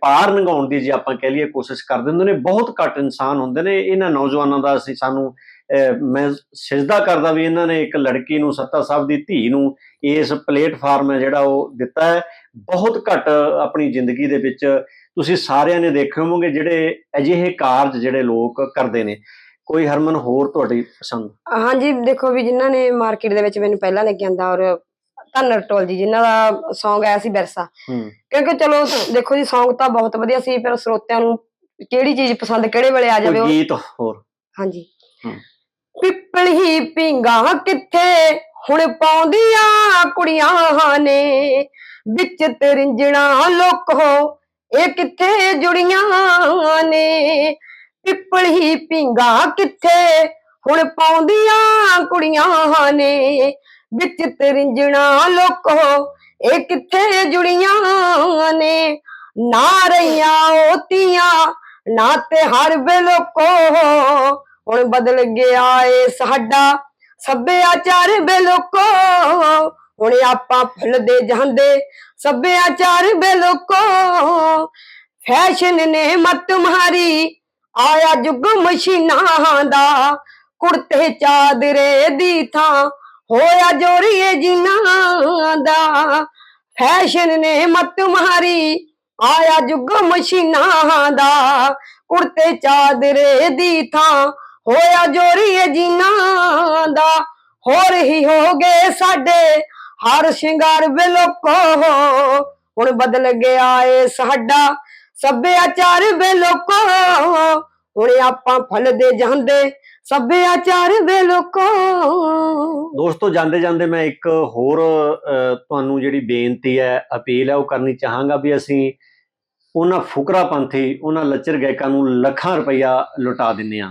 ਪਾਰ ਲੰਘਾਉਣ ਦੀ ਜੇ ਆਪਾਂ ਕਹਿ ਲਈਏ ਕੋਸ਼ਿਸ਼ ਕਰਦੇ ਹੁੰਦੇ ਨੇ। ਬਹੁਤ ਘੱਟ ਇਨਸਾਨ ਹੁੰਦੇ ਨੇ। ਇਹਨਾਂ ਨੌਜਵਾਨਾਂ ਦਾ ਅਸੀਂ ਸਾਨੂੰ ਮੈਂ ਸਜਦਾ ਕਰਦਾ ਵੀ ਇਹਨਾਂ ਨੇ ਇੱਕ ਲੜਕੀ ਨੂੰ ਸੱਤਾ ਸਾਹਿਬ ਦੀ ਧੀ ਨੂੰ ਇਸ ਪਲੇਟਫਾਰਮ ਹੈ ਜਿਹੜਾ ਉਹ ਦਿੱਤਾ ਹੈ। ਬਹੁਤ ਘੱਟ ਆਪਣੀ ਜ਼ਿੰਦਗੀ ਦੇ ਵਿੱਚ ਤੁਸੀਂ ਸਾਰਿਆਂ ਨੇ ਦੇਖੇ ਹੋਵੋਗੇ ਜਿਹੜੇ ਅਜਿਹੇ ਕਾਰਜ ਜਿਹੜੇ ਲੋਕ ਕਰਦੇ ਨੇ। ਕੋਈ ਹਰਮਨ ਹੋਰ ਤੁਹਾਡੀ ਪਸੰਦ? ਹਾਂਜੀ ਦੇਖੋ ਵੀ ਜਿਨ੍ਹਾਂ ਨੇ ਮਾਰਕੀਟ ਦੇ ਵਿੱਚ ਮੈਨੂੰ ਪਹਿਲਾਂ ਲੈ ਕੇ ਆਂਦਾ ਔਰ ਧੰਨ ਰਟੋਲ ਜੀ ਜਿਨ੍ਹਾਂ ਦਾ Song ਆਇਆ ਸੀ ਵਿਰਸਾ। ਹੂੰ। ਕਿਉਂਕਿ ਚਲੋ ਦੇਖੋ ਜੀ Song ਤਾਂ ਬਹੁਤ ਵਧੀਆ ਸੀ ਪਰ ਸਰੋਤਿਆਂ ਨੂੰ ਕਿਹੜੀ ਚੀਜ਼ ਪਸੰਦ ਕਿਹੜੇ ਵੇਲੇ ਆ ਜਾਵੇ ਉਹ ਗੀਤ ਹੋਰ? ਹਾਂਜੀ। ਪਿੱਪਲ ਹੀ ਪਿੰਗਾ ਕਿੱਥੇ? ਹੁਣ ਪਾਉਂਦੀਆਂ ਕੁੜੀਆਂ ਨੇ। ਵਿੱਚ ਤਰਿੰਜਣਾ ਲੋਕੋ ਇਹ ਕਿੱਥੇ ਜੁੜੀਆਂ ਨੇ? ਪਿੱਪਲ ਹੀ ਪਿੰਗਾ ਕਿੱਥੇ? ਹੁਣ ਪਾਉਂਦੀਆਂ ਕੁੜੀਆਂ ਨੇ। ਵਿੱਚ ਤਰਿੰਜਣਾ ਹੋ, ਇਹ ਕਿੱਥੇ ਜੁੜੀਆਂ ਨੇ? ਨਾ ਰਹੀਆਂ ਉਹਤੀਆਂ ਨਾ ਤੇ ਹਰ ਲੋਕੋ। ਹੁਣ ਬਦਲ ਗਿਆ ਏ ਸਾਡਾ, ਸੱਭਿਆਚਾਰ ਬੇਲੋਕੋ। ਹੁਣ ਆਪਾਂ ਫੁੱਲਦੇ ਜਾਂਦੇ, ਸੱਭਿਆਚਾਰ ਬੇਲੋਕੋ। ਫੈਸ਼ਨ ਨੇ ਮਤ ਮਾਰੀ, ਆਇਆ ਜੁਗ ਮਸ਼ੀਨਾਂ ਦਾ। ਕੁੜਤੇ ਚਾਦਰੇ ਦੀ ਥਾਂ, ਹੋਇਆ ਜੋਰੀਏ ਜਿਨ੍ਹਾਂ ਦਾ। ਫੈਸ਼ਨ ਨੇ ਮਤ ਮਾਰੀ, ਆਇਆ ਜੁਗ ਮਸ਼ੀਨਾਂ ਦਾ। ਕੁੜਤੇ ਚਾਦਰੇ ਦੀ ਥਾਂ ਹੋਇਆ ਜੋਰੀਏ ਜਿਨ੍ਹਾਂ ਦਾ, ਹੋਰ ਹੀ ਹੋ ਗਏ ਸਾਡੇ। ਹਰ ਸ਼ਿੰਗਾਰ ਬੇਲੋਕੋ ਹੁਣ ਬਦਲ ਗਿਆ ਏ ਸਾਡਾ। ਸੱਭਿਆਚਾਰ ਬੇਲੋਕੋ ਹੁਣ ਆਪਾਂ ਫਲਦੇ ਜਾਂਦੇ। ਸੱਭਿਆਚਾਰ ਬੇਲੋਕੋ ਦੋਸਤੋ, ਜਾਂਦੇ ਜਾਂਦੇ ਮੈਂ ਇੱਕ ਹੋਰ ਤੁਹਾਨੂੰ ਜਿਹੜੀ ਬੇਨਤੀ ਹੈ, ਅਪੀਲ ਹੈ, ਉਹ ਕਰਨੀ ਚਾਹਾਂਗਾ ਵੀ ਅਸੀਂ ਉਹਨਾਂ ਫੁਕਰਾ ਪੰਥੀ, ਉਹਨਾਂ ਲੱਚਰ ਗਾਇਕਾਂ ਨੂੰ ਲੱਖਾਂ ਰੁਪਇਆ ਲੁਟਾ ਦਿੰਨੇ ਆ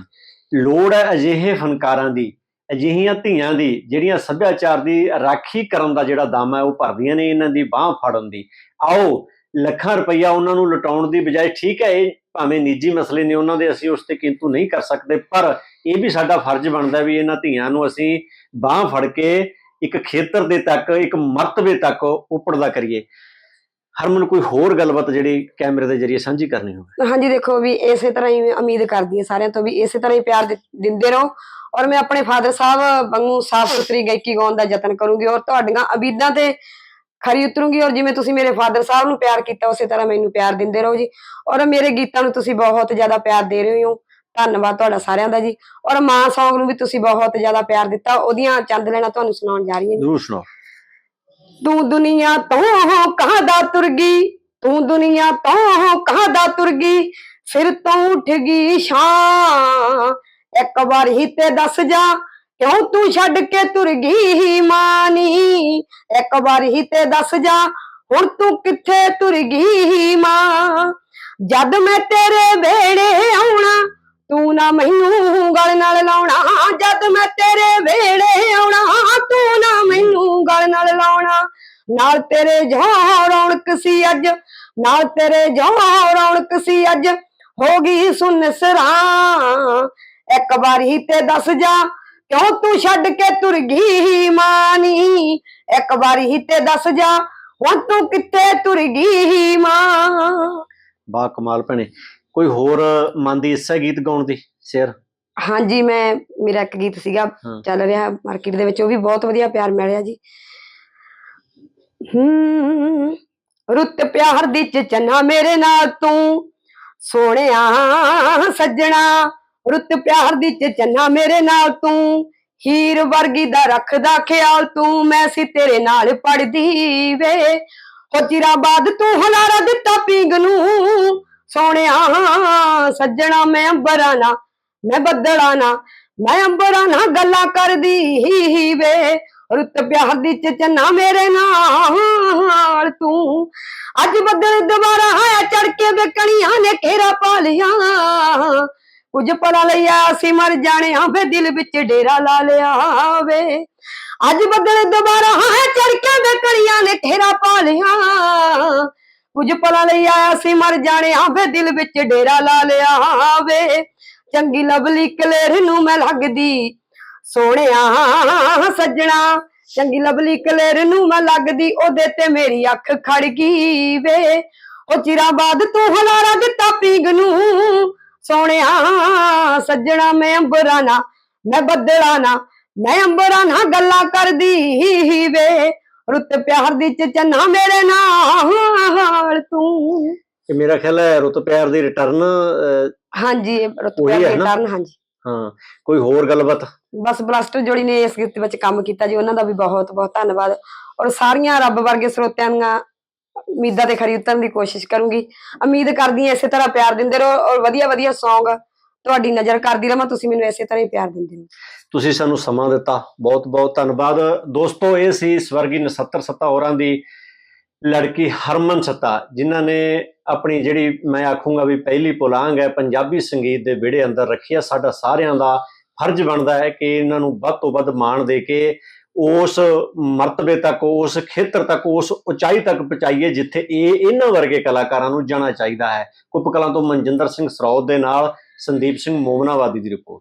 ਲੋੜ ਹੈ ਅਜਿਹੇ ਫਨਕਾਰਾਂ ਦੀ, ਅਜਿਹੀਆਂ ਧੀਆਂ ਦੀ, ਜਿਹੜੀਆਂ ਸੱਭਿਆਚਾਰ ਦੀ ਰਾਖੀ ਕਰਨ ਦਾ ਜਿਹੜਾ ਦਮ ਹੈ ਉਹ ਭਰਦੀਆਂ ਨੇ ਇਹਨਾਂ ਦੀ ਬਾਹ ਫੜਨ ਦੀ। ਆਓ, ਲੱਖਾਂ ਰੁਪਈਆ ਉਹਨਾਂ ਨੂੰ ਲੁਟਾਉਣ ਦੀ ਬਜਾਏ ਠੀਕ ਹੈ, ਇਹ ਭਾਵੇਂ ਨਿੱਜੀ ਮਸਲੇ ਨੇ ਉਹਨਾਂ ਦੇ, ਅਸੀਂ ਉਸ ਤੇ ਕਿੰਤੂ ਨਹੀਂ ਕਰ ਸਕਦੇ, ਪਰ ਇਹ ਵੀ ਸਾਡਾ ਫਰਜ਼ ਬਣਦਾ ਵੀ ਇਹਨਾਂ ਧੀਆਂ ਨੂੰ ਅਸੀਂ ਬਾਹ ਫੜ ਕੇ ਇੱਕ ਖੇਤਰ ਦੇ ਤੱਕ, ਇੱਕ ਮਰਤਬੇ ਤੱਕ ਉਪੜਦਾ ਕਰੀਏ। ਹਰਮਨ ਕੋਈ ਹੋਰ ਗੱਲਬਾਤ ਜਿਹੜੀ ਕੈਮਰੇ ਦੇ ਜ਼ਰੀਏ ਸਾਂਝੀ ਕਰਨੀ ਹੋਵੇ? ਹਾਂਜੀ ਦੇਖੋ ਵੀ ਇਸੇ ਤਰ੍ਹਾਂ ਹੀ ਉਮੀਦ ਕਰਦੀ ਹਾਂ ਸਾਰਿਆਂ ਤੋਂ ਵੀ ਇਸੇ ਤਰ੍ਹਾਂ ਹੀ ਪਿਆਰ ਦਿ- ਦਿੰਦੇ ਰਹੋ ਔਰ ਮੈਂ ਆਪਣੇ ਫਾਦਰ ਸਾਹਿਬ ਵਾਂਗੂ ਸਾਫ਼ ਸੁਥਰੀ ਗਾਇਕੀ ਗਾਉਣ ਦਾ ਯਤਨ ਕਰੂੰਗੀ ਔਰ ਤੁਹਾਡੀਆਂ ਉਮੀਦਾਂ ਤੇ ਖਰੀ ਉਤਰੂੰਗੀ ਔਰ ਜਿਵੇਂ ਤੁਸੀਂ ਮੇਰੇ ਫਾਦਰ ਸਾਹਿਬ ਨੂੰ ਪਿਆਰ ਕੀਤਾ ਉਸੇ ਤਰ੍ਹਾਂ ਮੈਨੂੰ ਪਿਆਰ ਦਿੰਦੇ ਰਹੋ ਜੀ ਔਰ ਮੇਰੇ ਗੀਤਾਂ ਨੂੰ ਤੁਸੀਂ ਬਹੁਤ ਜ਼ਿਆਦਾ ਪਿਆਰ ਦੇ ਰਹੇ ਹੋ। ਧੰਨਵਾਦ ਤੁਹਾਡਾ ਸਾਰਿਆਂ ਦਾ ਜੀ। ਔਰ ਮਾਂ ਸੌਂਗ ਨੂੰ ਵੀ ਤੁਸੀਂ ਬਹੁਤ ਜ਼ਿਆਦਾ ਪਿਆਰ ਦਿੱਤਾ ਉਹਦੀਆਂ ਚੰਦ ਲੈਣਾ ਤੁਹਾਨੂੰ ਸੁਣਾਉਣ ਜਾ ਰਹੀ ਹਾਂ ਜੀ। ਜ਼ਰੂਰ ਸੁਣਾਓ। ਤੂੰ ਦੁਨੀਆ ਤੋਂ ਕਾਹਦਾ ਤੁਰ ਗਈ ਤੂੰ ਦੁਨੀਆ ਤੋਂ ਕਾਹਦਾ ਤੁਰ ਗਈ ਫਿਰ ਤੋਂ ਉੱਠ ਗਈ ਸ਼ਾਂ ਇੱਕ ਵਾਰ ਹੀ ਤੇ ਦੱਸ ਜਾ, ਕਿਉਂ ਤੂੰ ਛੱਡ ਕੇ ਤੁਰ ਗਈ ਮਾਨੀ? ਇੱਕ ਵਾਰ ਹੀ ਤੇ ਦੱਸ ਜਾ, ਹੁਣ ਤੂੰ ਕਿੱਥੇ ਤੁਰ ਗਈ ਮਾਂ? ਜਦ ਮੈਂ ਤੇਰੇ ਵੇੜੇ ਆਉਣਾ ਤੂੰ ਨਾ ਮੈਨੂੰ ਗਲ ਨਾਲ ਲਾਉਣਾ, ਜਦ ਮੈਂ ਤੇਰੇ ਵੇੜੇ ਆਉਣਾ, ਤੂੰ ਨਾ ਮੈਨੂੰ ਗਲ ਨਾਲ ਲਾਉਣਾ। ਨਾਲ ਤੇਰੇ ਜੋ ਰੌਣਕ ਸੀ ਅੱਜ, ਨਾਲ ਤੇਰੇ ਜੋ ਰੌਣਕ ਸੀ ਅੱਜ, ਹੋ ਗਈ ਸੁਨ ਸਰਾਂ। ਇੱਕ ਵਾਰੀ ਤੇ ਦੱਸ ਜਾ, ਕਿਉਂ ਤੂੰ ਛੱਡ ਕੇ ਤੁਰ ਗਈ ਮਾਨੀ? ਇੱਕ ਵਾਰੀ ਤੇ ਦੱਸ ਜਾ, ਹੁਣ ਤੂੰ ਕਿੱਥੇ ਤੁਰ ਗਈ ਮਾਂ? ਬਾ ਕਮਾਲ ਭੈਣੇ ਕੋਈ ਹੋਰ ਮਨ ਦੀ ਇੱਛਾ ਗੀਤ ਗਾਉਣ ਦੀ ਸ਼ੇਰ? ਹਾਂਜੀ ਮੈਂ ਮੇਰਾ ਇੱਕ ਗੀਤ ਸੀਗਾ ਹਾਂ। ਚੱਲ ਰਿਹਾ ਮਾਰਕੀਟ ਦੇ ਵਿੱਚ ਉਹ ਵੀ ਬਹੁਤ ਵਧੀਆ ਪਿਆਰ ਮਿਲ ਰਿਹਾ ਜੀ। ਹੂੰ ਰੁੱਤ ਪਿਆਰ ਦੀ ਚੰਨਾ ਮੇਰੇ ਨਾਲ ਤੂੰ ਸੋਹਣਿਆ ਸੱਜਣਾ। ਰੁੱਤ ਪਿਆਰ ਦੀ ਚੰਨਾ ਮੇਰੇ ਨਾਲ ਤੂੰ ਹੀਰ ਵਰਗੀ ਦਾ ਰੱਖਦਾ ਖਿਆਲ ਤੂੰ ਮੈਂ ਸੀ ਤੇਰੇ ਨਾਲ ਪੜਦੀ ਵੇ। ਹੋ ਚਿਰਾਂ ਬਾਅਦ ਤੂੰ ਹਲਾਰਾ ਦਿੱਤਾ ਪੀਂਗ ਨੂੰ ਸੋਹਣਿਆ ਸੱਜਣਾ ਮੈਂ ਅੰਬਰਾਂ ਨਾ ਮੈਂ ਬੱਦਲਾਂ ਨਾ ਮੈਂ ਅੰਬਰਾਂ ਨਾ ਗੱਲਾਂ ਕਰਦੀ ਹੀ ਵੇ। ਰੁੱਤ ਪਿਆਰ ਦੀ ਚੰਨਾ ਮੇਰੇ ਨਾਲ ਤੂੰ ਅੱਜ ਬੱਦਲ ਦੁਬਾਰਾ ਆਇਆ, ਚੜ ਕੇ ਬਕਣੀਆਂ ਨੇ ਘੇਰਾ ਪਾ ਲਿਆ। ਕੁਝ ਪਲਾ ਲਿਆ ਅਸੀਂ ਮਰ ਜਾਣੇ ਆਂ ਫੇ ਦਿਲ ਵਿੱਚ ਡੇਰਾ ਲਾ ਲਿਆ ਵੇ। ਅੱਜ ਬੱਦਲ ਦੁਬਾਰਾ ਆਇਆ, ਚੜ ਕੇ ਬਕਣੀਆਂ ਨੇ ਘੇਰਾ ਪਾ ਲਿਆ। ਕੁਝ ਪਲਾ ਲਈ ਆਇਆ ਸੀ ਮਰ ਜਾਣਿਆ ਆਂ ਦਿਲ ਵਿੱਚ ਡੇਰਾ ਲਾ ਲਿਆ ਵੇ। ਚੰਗੀ ਲਵਲੀ ਕਲੇਰ ਨੂੰ ਮੈਂ ਲੱਗਦੀ, ਸੋਹਣਿਆ ਸੱਜਣਾ। ਚੰਗੀ ਲਵਲੀ ਕਲੇਰ ਨੂੰ ਮੈਂ ਲੱਗਦੀ, ਉਹਦੇ ਤੇ ਮੇਰੀ ਅੱਖ ਖੜ ਗਈ ਵੇ। ਉਹ ਚਿਰਾਂ ਬਾਅਦ ਤੂੰ ਹਲਾਰਾ ਦਿੱਤਾ ਪੀਂਗ ਨੂੰ। ਸੋਹਣਿਆ ਸੱਜਣਾ, ਮੈਂ ਅੰਬਰਾਂ ਨਾ ਮੈਂ ਬੱਦਲਾਂ ਨਾ ਮੈਂ ਅੰਬਰਾਂ ਨਾਲ ਗੱਲਾਂ ਕਰਦੀ ਵੇ। ਰੁੱਤ ਪਿਆਰ ਦੀ ਚੰਨਾ ਮੇਰੇ ਨਾਲ ਇਹ ਮੇਰਾ ਖਿਆਲ ਹੈ ਰੁੱਤ ਪਿਆਰ ਦੀ ਰਿਟਰਨ ਹਾਂਜੀ ਉਹੀ ਪਿਆਰ ਹੈ ਦੀ ਨਾ? ਟਰਨ ਹਾਂਜੀ। ਹਾਂ ਕੋਈ ਹੋਰ ਗੱਲਬਾਤ? ਬਸ ਬਲਾਸਟਰ ਜੋੜੀ ਨੇ ਇਸ ਗੀਤ ਵਿੱਚ ਕੰਮ ਕੀਤਾ ਜੀ ਉਹਨਾਂ ਦਾ ਵੀ ਬਹੁਤ ਬਹੁਤ ਧੰਨਵਾਦ। ਔਰ ਸਾਰੀਆਂ ਰੱਬ ਵਰਗੇ ਸਰੋਤਿਆਂ ਦੀਆਂ ਉਮੀਦਾਂ ਤੇ ਖਰੀ ਉਤਰਨ ਦੀ ਕੋਸ਼ਿਸ਼ ਕਰੂੰਗੀ। ਉਮੀਦ ਕਰਦੀ ਹਾਂ ਇਸੇ ਤਰ੍ਹਾਂ ਪਿਆਰ ਦਿੰਦੇ ਰਹੋ ਔਰ ਵਧੀਆ ਵਧੀਆ Song ਤੁਹਾਡੀ ਨਜ਼ਰ ਕਰਦੀ ਰਹਾਂ ਤੁਸੀਂ ਮੈਨੂੰ ਇਸੇ ਤਰ੍ਹਾਂ ਹੀ ਪਿਆਰ ਦਿੰਦੇ ਰਹੋ। ਤੁਸੀਂ ਸਾਨੂੰ ਸਮਾਂ ਦਿੱਤਾ ਬਹੁਤ ਬਹੁਤ ਧੰਨਵਾਦ। ਦੋਸਤੋ ਇਹ ਸੀ ਸਵਰਗੀ ਨਛੱਤਰ ਸੱਤਾ ਹੋਰਾਂ ਦੀ ਲੜਕੀ ਹਰਮਨ ਸੱਤਾ ਜਿਨ੍ਹਾਂ ਨੇ ਆਪਣੀ ਜਿਹੜੀ ਮੈਂ ਆਖੂੰਗਾ ਵੀ ਪਹਿਲੀ ਪੁਲਾਂਗ ਹੈ, ਪੰਜਾਬੀ ਸੰਗੀਤ ਦੇ ਵਿੜੇ ਅੰਦਰ ਰੱਖੀ ਆ। ਸਾਡਾ ਸਾਰਿਆਂ ਦਾ ਫਰਜ਼ ਬਣਦਾ ਹੈ ਕਿ ਇਹਨਾਂ ਨੂੰ ਵੱਧ ਤੋਂ ਵੱਧ ਮਾਣ ਦੇ ਕੇ ਉਸ ਮਰਤਬੇ ਤੱਕ, ਉਸ ਖੇਤਰ ਤੱਕ, ਉਸ ਉਚਾਈ ਤੱਕ ਪਹੁੰਚਾਈਏ, ਜਿੱਥੇ ਇਹ ਇਹਨਾਂ ਵਰਗੇ ਕਲਾਕਾਰਾਂ ਨੂੰ ਜਾਣਾ ਚਾਹੀਦਾ ਹੈ। ਕੁੱਪ ਕਲਾਂ ਤੋਂ ਮਨਜਿੰਦਰ ਸਿੰਘ ਸਰੌਤ ਦੇ ਨਾਲ ਸੰਦੀਪ ਸਿੰਘ ਮੋਮਨਾਵਾਦੀ ਦੀ ਰਿਪੋਰਟ।